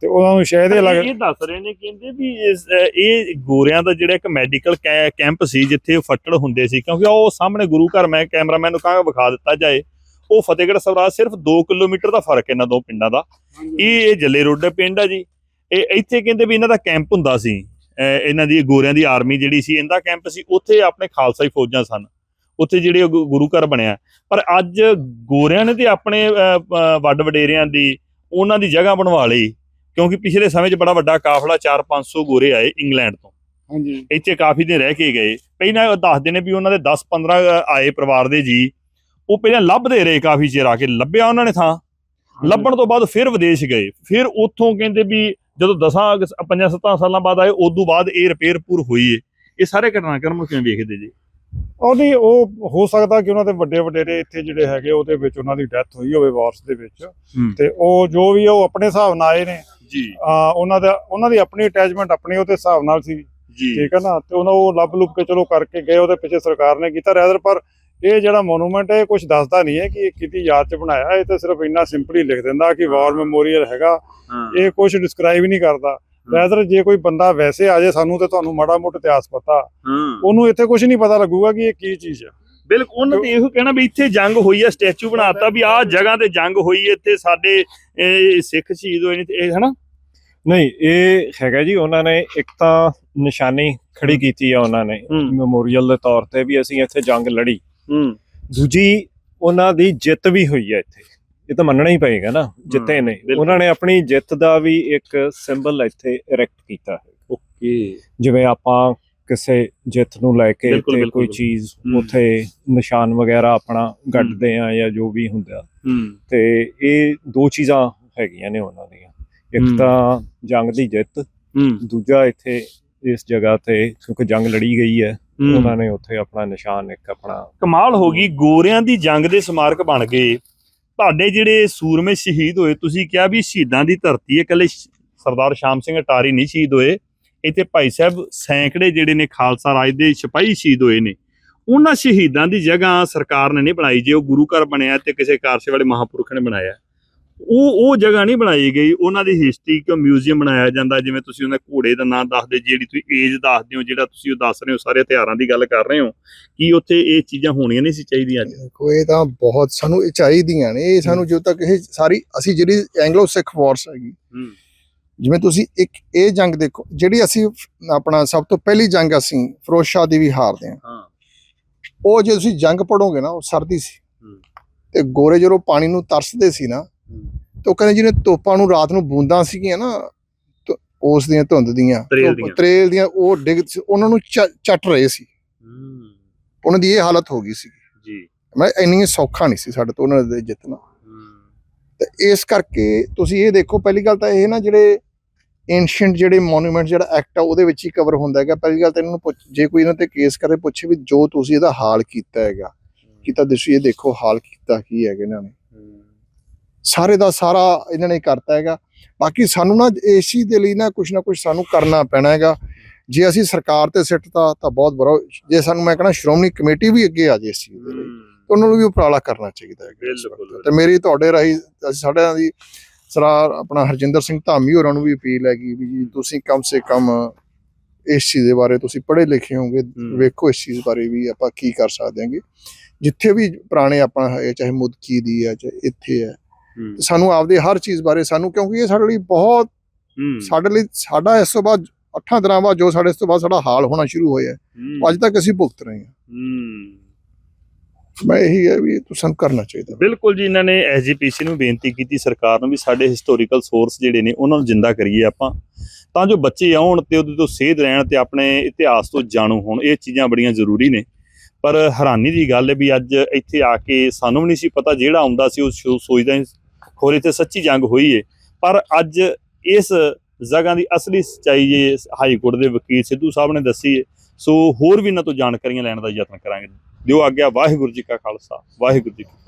ਤੇ ਉਹਨਾਂ ਨੂੰ ਸ਼ਾਇਦ ਇਹ ਲੱਗ ਇਹ ਦੱਸ ਰਹੇ ਨੇ ਕਹਿੰਦੇ ਵੀ ਇਹ ਗੋਰਿਆਂ ਦਾ ਜਿਹੜਾ ਇੱਕ ਮੈਡੀਕਲ ਕੈਂਪ ਸੀ ਜਿੱਥੇ ਉਹ ਫੱਟੜ ਹੁੰਦੇ ਸੀ ਕਿਉਂਕਿ ਉਹ ਸਾਹਮਣੇ ਗੁਰੂ ਘਰ ਮੈਂ ਕੈਮਰਾਮੈਨ ਨੂੰ ਕਹਾਂਗਾ ਵਿਖਾ ਦਿੱਤਾ ਜਾਏ ਉਹ ਫਤਿਹਗੜ੍ਹ ਸਵਰਾਜ ਸਿਰਫ 2 ਕਿਲੋਮੀਟਰ ਦਾ ਫ਼ਰਕ ਇਹਨਾਂ ਦੋ ਪਿੰਡਾਂ ਦਾ। ਇਹ ਇਹ ਜੱਲੇ ਰੋਡ ਪਿੰਡ ਆ ਜੀ। ਇਹ ਇੱਥੇ ਕਹਿੰਦੇ ਵੀ ਇਹਨਾਂ ਦਾ ਕੈਂਪ ਹੁੰਦਾ ਸੀ ਇਹਨਾਂ ਦੀ ਗੋਰਿਆਂ ਦੀ ਆਰਮੀ ਜਿਹੜੀ ਸੀ ਇਹਦਾ ਕੈਂਪ ਸੀ ਉੱਥੇ ਆਪਣੇ ਖਾਲਸਾਈ ਫੌਜਾਂ ਸਨ। ਉੱਥੇ ਜਿਹੜੇ ਗੁਰੂ ਘਰ ਬਣਿਆ। ਪਰ ਅੱਜ ਗੋਰਿਆਂ ਨੇ ਤੇ ਆਪਣੇ ਵੱਡ ਵਡੇਰਿਆਂ ਦੀ ਉਹਨਾਂ ਦੀ ਜਗ੍ਹਾ ਬਣਵਾ ਲਈ ਕਿਉਂਕਿ ਪਿਛਲੇ ਸਮੇਂ 'ਚ ਬੜਾ ਵੱਡਾ ਕਾਫਲਾ 4-500 ਗੋਰੇ ਆਏ ਇੰਗਲੈਂਡ ਤੋਂ। ਹਾਂਜੀ। ਇੱਥੇ ਕਾਫੀ ਦਿਨ ਰਹਿ ਕੇ ਗਏ। ਪਹਿਲਾਂ ਉਹ ਦੱਸਦੇ ਨੇ ਵੀ ਉਹਨਾਂ ਦੇ 10-15 ਆਏ ਪਰਿਵਾਰ ਦੇ ਜੀ ਉਹ ਪਹਿਲਾਂ ਲੱਭਦੇ ਰਹੇ ਕਾਫੀ ਚਿਰ ਆ ਕੇ ਲੱਭਿਆ ਉਹਨਾਂ ਨੇ ਥਾਂ। ਲੱਭਣ ਤੋਂ ਬਾਅਦ ਫਿਰ ਵਿਦੇਸ਼ ਗਏ। ਫਿਰ ਉੱਥੋਂ ਕਹਿੰਦੇ ਵੀ ਜਦੋਂ 10 ਪੰਜਾਂ 7 ਸਾਲਾਂ ਬਾਅਦ ਆਏ ਉਦੋਂ ਬਾਅਦ ਇਹ ਰਿਪੇਅਰ ਪੂਰ ਹੋਈ ਏ। ਇਹ ਸਾਰੇ ਘਟਨਾਕ੍ਰਮ ਕਿਵੇਂ ਵੇਖਦੇ ਜੀ? ਉਹਦੀ ਉਹ ਹੋ ਸਕਦਾ ਕਿ ਉਹਨਾਂ ਦੇ ਵੱਡੇ ਵਡੇਰੇ ਇੱਥੇ ਜਿਹੜੇ ਹੈਗੇ ਉਹਦੇ ਵਿੱਚ ਉਹਨਾਂ ਦੀ ਡੈਥ ਹੋਈ ਹੋਵੇ ਵਾਰਸ ਦੇ ਵਿੱਚ। ਤੇ ਉਹ ਜੋ ਵੀ ਉਹ ਆਪਣੇ ਹਿਸਾਬ ਨਾਲ ਆਏ ਨੇ। ਜੀ। ਆ ਉਹਨਾਂ ਦਾ ਉਹਨਾਂ ਦੀ ਆਪਣੀ ਅਟੈਚਮੈਂਟ ਆਪਣੇ ਉਹਦੇ ਹਿਸਾਬ ਨਾਲ ਸੀ। ਜੀ। ਠੀਕ ਹੈ ਨਾ? ਤੇ ਉਹਨਾਂ ਉਹ ਲੱਭ ਲੁੱਭ ਕੇ ਚਲੋ ਕਰਕੇ ਗਏ ਉਹਦੇ ਪਿੱਛੇ ਸਰਕਾਰ ਨੇ ਕੀਤਾ। ਰੈਦਰ ਪਰ ਇਹ ਜਿਹੜਾ ਮੋਨੂਮੈਂਟ ਹੈ ਇਹ ਕੁਝ ਦੱਸਦਾ ਨਹੀਂ ਹੈ ਕਿ ਇਹ ਕਿਹਦੀ ਯਾਦ 'ਚ ਬਣਾਇਆ। ਇਹ ਤਾਂ ਸਿਰਫ ਇੰਨਾ ਸਿੰਪਲੀ ਲਿਖ ਦਿੰਦਾ ਕਿ ਵਾਰ ਮੈਮੋਰੀਅਲ ਹੈਗਾ। ਇਹ ਕੁਝ ਡਿਸਕ੍ਰਾਈਬ ਨਹੀਂ ਕਰਦਾ। ਰੈਦਰ ਜੇ ਕੋਈ ਬੰਦਾ ਵੈਸੇ ਆ ਜਾਏ ਸਾਨੂੰ ਤੇ ਤੁਹਾਨੂੰ ਮਾੜਾ ਮੋਟਾ ਇਤਿਹਾਸ ਪਤਾ ਹਾਂ। ਉਹਨੂੰ ਇੱਥੇ ਕੁਝ ਨਹੀਂ ਪਤਾ ਲੱਗੂਗਾ ਕਿ ਇਹ ਕੀ ਚੀਜ਼ ਹੈ ਬਿਲਕੁਲ ਉਹਨਾਂ ਤੇ ਇਹੋ ਕਹਿਣਾ ਵੀ ਇੱਥੇ ਜੰਗ ਹੋਈ ਹੈ ਸਟੈਚੂ ਬਣਾਤਾ ਵੀ ਆਹ ਜਗ੍ਹਾ ਤੇ ਜੰਗ ਹੋਈ ਹੈ ਇੱਥੇ ਸਾਡੇ ਸਿੱਖ ਸ਼ਹੀਦ ਹੋਏ ਨੇ ਤੇ ਇਹ ਹਨਾ? ਨਹੀਂ ਇਹ ਹੈਗਾ ਜੀ ਉਹਨਾਂ ਨੇ ਇੱਕ ਤਾਂ ਨਿਸ਼ਾਨੀ ਖੜੀ ਕੀਤੀ ਆ ਉਹਨਾਂ ਨੇ। ਮੈਮੋਰੀਅਲ ਦੇ ਤੌਰ ਤੇ ਵੀ ਅਸੀਂ ਇੱਥੇ ਜੰਗ ਲੜੀ। ਹੂੰ। ਦੂਜੀ ਉਹਨਾਂ ਦੀ ਜਿੱਤ ਵੀ ਹੋਈ ਹੈ ਇੱਥੇ। ਇਹ ਤਾਂ ਮੰਨਣਾ ਹੀ ਪਏਗਾ ਨਾ ਜਿੱਤੇ ਨੇ। ਉਹਨਾਂ ਨੇ ਆਪਣੀ ਜਿੱਤ ਦਾ ਵੀ ਇੱਕ ਸਿੰਬਲ ਇੱਥੇ ਇਰੈਕਟ ਕੀਤਾ ਹੈ ਓਕੇ ਜਿਵੇਂ ਆਪਾਂ ਕਿਸੇ ਜਿੱਤ ਨੂੰ ਲੈ ਕੇ ਤੇ ਕੋਈ। ਚੀਜ਼। ਉੱਥੇ ਨਿਸ਼ਾਨ ਵਗੈਰਾ ਆਪਣਾ ਗੱਡਦੇ ਆ ਜਾਂ ਜੋ ਵੀ ਹੁੰਦਾ ਤੇ ਇਹ ਦੋ ਚੀਜ਼ਾਂ ਹੈਗੀਆਂ ਨੇ ਉਹਨਾਂ ਦੀਆਂ। ਇੱਕ ਤਾਂ ਜੰਗ ਦੀ ਜਿੱਤ ਦੂਜਾ ਇੱਥੇ ਇਸ ਜਗ੍ਹਾ ਤੇ ਕਿਉਂਕਿ ਜੰਗ ਲੜੀ ਗਈ ਹੂੰ। ਉਹਨਾਂ ਨੇ ਉੱਥੇ ਆਪਣਾ ਨਿਸ਼ਾਨ ਇੱਕ ਆਪਣਾ ਕਮਾਲ ਹੋ ਗਈ ਗੋਰਿਆਂ ਦੀ ਜੰਗ ਦੇ ਸਮਾਰਕ ਬਣ ਗਏ ਤੁਹਾਡੇ ਜਿਹੜੇ ਸੂਰਮੇ ਸ਼ਹੀਦ ਹੋਏ, ਤੁਸੀਂ ਕਿਹਾ ਵੀ ਸ਼ਹੀਦਾਂ ਦੀ ਧਰਤੀ ਹੈ, ਇਕੱਲੇ ਸਰਦਾਰ ਸ਼ਾਮ ਸਿੰਘ ਅਟਾਰੀ ਨਹੀਂ ਸ਼ਹੀਦ ਹੋਏ। ਇੱਥੇ ਭਾਈ ਸਾਹਿਬ ਸੈਂਕੜੇ ਜਿਹੜੇ ਨੇ ਖਾਲਸਾ ਰਾਜ ਦੇ ਸਿਪਾਹੀ ਸ਼ਹੀਦ ਹੋਏ ਨੇ। ਉਹਨਾਂ ਸ਼ਹੀਦਾਂ ਦੀ ਜਗ੍ਹਾ ਸਰਕਾਰ ਨੇ ਨਹੀਂ ਬਣਾਈ, ਜੇ ਉਹ ਗੁਰੂ ਘਰ ਬਣਿਆ ਤੇ ਕਿਸੇ ਕਾਰਸੇ ਵਾਲੇ ਮਹਾਪੁਰਖ ਨੇ ਬਣਾਇਆ। ਉਹ ਉਹ ਜਗ੍ਹਾ ਨਹੀਂ ਬਣਾਈ ਗਈ। ਉਹਨਾਂ ਦੀ ਹਿਸਟਰੀ ਕਿਉਂ ਮਿਊਜ਼ੀਅਮ ਬਣਾਇਆ ਜਾਂਦਾ? ਜਿਵੇਂ ਤੁਸੀਂ ਉਹਨਾਂ ਘੋੜੇ ਦਾ ਨਾਮ ਦੱਸਦੇ ਜਿਹੜੀ ਤੁਸੀਂ ਏਜ ਦੱਸਦੇ ਹੋ ਜਿਹੜਾ ਤੁਸੀਂ ਉਹ ਦੱਸ ਰਹੇ ਹੋ ਸਾਰੇ ਹਥਿਆਰਾਂ ਦੀ ਗੱਲ ਕਰ ਰਹੇ ਹੋ। ਕੀ ਉੱਥੇ ਇਹ ਚੀਜ਼ਾਂ ਹੋਣੀਆਂ ਨਹੀਂ ਸੀ ਚਾਹੀਦੀਆਂ ਅੱਜ? ਇਹ ਤਾਂ ਬਹੁਤ ਸਾਨੂੰ ਇਹ ਚਾਹੀਦੀਆਂ ਨੇ। ਇਹ ਸਾਨੂੰ ਜਦੋਂ ਤੱਕ ਇਹ ਸਾਰੀ ਅਸੀਂ ਜਿਹੜੀ ਐਂਗਲੋ ਸਿੱਖ ਵਾਰਸ ਹੈਗੀ ਜਿਵੇਂ ਤੁਸੀਂ ਇੱਕ ਇਹ ਜੰਗ ਦੇਖੋ ਜਿਹੜੀ ਅਸੀਂ ਆਪਣਾ ਸਭ ਤੋਂ ਪਹਿਲੀ ਜੰਗ ਅਸੀਂ ਫਿਰੋਜ਼ ਸ਼ਾਹ ਦੀ ਵੀ ਹਾਰਦੇ ਹਾਂ। ਹਾਂ। ਉਹ ਜੇ ਤੁਸੀਂ ਜੰਗ ਪੜੋਗੇ ਨਾ ਉਹ ਸਰਦੀ ਸੀ। ਤੇ ਗੋਰੇ ਜਦੋਂ ਪਾਣੀ ਨੂੰ ਤਰਸਦੇ ਸੀ ਨਾ ਤੇ ਉਹ ਕਹਿੰਦੇ ਜਿਹਨੇ ਤੋਪਾਂ ਨੂੰ ਰਾਤ ਨੂੰ ਬੂੰਦਾਂ ਸੀਗੀਆਂ ਨਾ ਉਸ ਦੀਆਂ ਧੁੰਦ ਦੀਆਂ ਤਰੇਲ ਦੀਆਂ। ਉਹ ਡਿੱਗ ਉਹਨਾਂ ਨੂੰ ਚੱਟ ਰਹੇ ਸੀ। ਉਹਨਾਂ ਦੀ ਇਹ ਹਾਲਤ ਹੋ ਗਈ ਸੀ। ਜੀ। ਮੈਂ ਇੰਨੀ ਸੌਖਾ ਨਹੀਂ ਸੀ ਸਾਡੇ ਤੋਂ ਉਹਨਾਂ ਦੇ ਜਿੱਤਣਾ। ਤੇ ਇਸ ਕਰਕੇ ਤੁਸੀਂ ਇਹ ਦੇਖੋ ਪਹਿਲੀ ਗੱਲ ਤਾਂ ਇਹ ਨਾ ਜਿਹੜੇ ਐਂਸ਼ੀਅੰਟ ਜਿਹੜੇ ਮੋਨੂਮੈਂਟ ਜਿਹੜਾ ਐਕਟ ਆ ਉਹਦੇ ਵਿੱਚ ਹੀ ਕਵਰ ਹੁੰਦਾ ਹੈਗਾ। ਪਹਿਲੀ ਗੱਲ ਤਾਂ ਇਹਨਾਂ ਨੂੰ ਪੁੱਛ- ਜੇ ਕੋਈ ਇਹਨਾਂ ਤੇ ਕੇਸ ਕਰੇ ਪੁੱਛੇ ਵੀ ਜੋ ਤੁਸੀਂ ਇਹਦਾ ਹਾਲ ਕੀਤਾ ਹੈਗਾ। ਕਿ ਤਾਂ ਤੁਸੀਂ ਇਹ ਦੇਖੋ ਹਾਲ ਕੀਤਾ ਕੀ ਹੈਗਾ ਇਹਨਾਂ ਨੇ। ਸਾਰੇ ਦਾ ਸਾਰਾ ਇਹਨਾਂ ਨੇ ਕਰਤਾ ਹੈਗਾ। ਬਾਕੀ ਸਾਨੂੰ ਨਾ ਇਸ ਚੀਜ਼ ਦੇ ਲਈ ਨਾ ਕੁਝ ਨਾ ਕੁਝ ਸਾਨੂੰ ਕਰਨਾ ਪੈਣਾ ਹੈਗਾ। ਜੇ ਅਸੀਂ ਸਰਕਾਰ ਤੇ ਸਿੱਟਤਾ ਤਾਂ ਬਹੁਤ ਬੁਰਾ ਜੇ ਸਾਨੂੰ ਮੈਂ ਕਹਿੰਦਾ ਸ਼੍ਰੋਮਣੀ ਕਮੇਟੀ ਵੀ ਅੱਗੇ ਆ ਜੇ ਇਸ ਚੀਜ਼ ਦੇ ਲਈ ਉਹਨਾਂ ਨੂੰ ਵੀ ਉਪਰਾਲਾ ਕਰਨਾ ਚਾਹੀਦਾ ਹੈ। ਤੇ ਮੇਰੀ ਤੁਹਾਡੇ ਰਾਹੀਂ ਅਸੀਂ ਸਾਡਿਆਂ ਦੀ ਸਰਾਰ ਆਪਣਾ ਹਰਜਿੰਦਰ ਸਿੰਘ ਧਾਮੀ ਹੋਰਾਂ ਨੂੰ ਵੀ ਅਪੀਲ ਹੈਗੀ ਵੀ ਜੀ ਤੁਸੀਂ ਕਮ ਸੇ ਕਮ ਇਸ ਚੀਜ਼ ਦੇ ਬਾਰੇ ਤੁਸੀਂ ਪੜ੍ਹੇ ਲਿਖੇ ਹੋਵੋਗੇ ਹੂੰ। ਵੇਖੋ ਇਸ ਚੀਜ਼ ਬਾਰੇ ਵੀ ਆਪਾਂ ਕੀ ਕਰ ਸਕਦੇ ਹਾਂਗੇ। ਜਿੱਥੇ ਵੀ ਪੁਰਾਣੇ ਆਪਣਾ ਹੈ ਚਾਹੇ ਮੁਦਕੀ ਦੀ ਹੈ ਚਾਹੇ ਇੱਥੇ ਹੈ ਸਾਨੂੰ ਆਪਦੇ ਹਰ ਚੀਜ਼ ਬਾਰੇ ਸਾਨੂੰ ਕਿਉਂਕਿ ਇਹ ਸਾਡੇ ਲਈ ਬਹੁਤ ਸਾਡੇ ਲਈ ਸਾਡਾ ਇਸ ਤੋਂ ਬਾਅਦ ਅੱਠਾਂ ਦਿਨਾਂ ਬਾਅਦ ਜੋ ਸਾਡੇ ਇਸ ਤੋਂ ਬਾਅਦ ਸਾਡਾ ਹਾਲ ਹੋਣਾ ਸ਼ੁਰੂ ਹੋਇਆ ਅੱਜ ਤੱਕ ਅਸੀਂ ਭੁਗਤ ਰਹੇ ਹਾਂ। ਮੈਂ ਇਹੀ ਹੈ ਵੀ ਤੁਸੀਂ ਕਰਨਾ ਚਾਹੀਦਾ। ਬਿਲਕੁਲ ਜੀ ਇਹਨਾਂ ਨੇ ਐਸਜੀਪੀਸੀ ਨੂੰ ਬੇਨਤੀ ਕੀਤੀ ਸਰਕਾਰ ਨੂੰ ਵੀ ਸਾਡੇ ਹਿਸਟੋਰੀਕਲ ਸੋਰਸ ਜਿਹੜੇ ਨੇ ਉਹਨਾਂ ਨੂੰ ਜਿੰਦਾ ਕਰੀਏ ਆਪਾਂ। ਤਾਂ ਜੋ ਬੱਚੇ ਆਉਣ ਤੇ ਉਹਦੇ ਤੋਂ ਸੇਧ ਲੈਣ ਤੇ ਆਪਣੇ ਇਤਿਹਾਸ ਤੋਂ ਜਾਣੂ ਹੋਣ ਇਹ ਚੀਜ਼ਾਂ ਬੜੀਆਂ ਜ਼ਰੂਰੀ ਨੇ। ਪਰ ਹੈਰਾਨੀ ਦੀ ਗੱਲ ਹੈ ਵੀ ਅੱਜ ਇੱਥੇ ਆ ਕੇ ਸਾਨੂੰ ਵੀ ਨਹੀਂ ਸੀ ਪਤਾ ਜਿਹੜਾ ਆਉਂਦਾ ਸੀ ਉਹ ਸੋਚਦਾ ਸੀ ਖੋਰੇ ਤੇ ਸੱਚੀ ਜੰਗ ਹੋਈ ਏ। ਪਰ ਅੱਜ ਇਸ ਜਗ੍ਹਾ ਦੀ ਅਸਲੀ ਸੱਚਾਈ ਜੇ ਹਾਈ ਕੋਰਟ ਦੇ ਵਕੀਲ ਸਿੱਧੂ ਸਾਹਿਬ ਨੇ ਦੱਸੀ ਏ, ਸੋ ਹੋਰ ਵੀ ਇਹਨਾਂ ਤੋਂ ਜਾਣਕਾਰੀਆਂ ਲੈਣ ਦਾ ਯਤਨ ਕਰਾਂਗੇ। ਦਿਓ ਆਗਿਆ, ਵਾਹਿਗੁਰੂ ਜੀ ਕਾ ਖਾਲਸਾ, ਵਾਹਿਗੁਰੂ ਜੀ ਕੀ ਫਤਿਹ।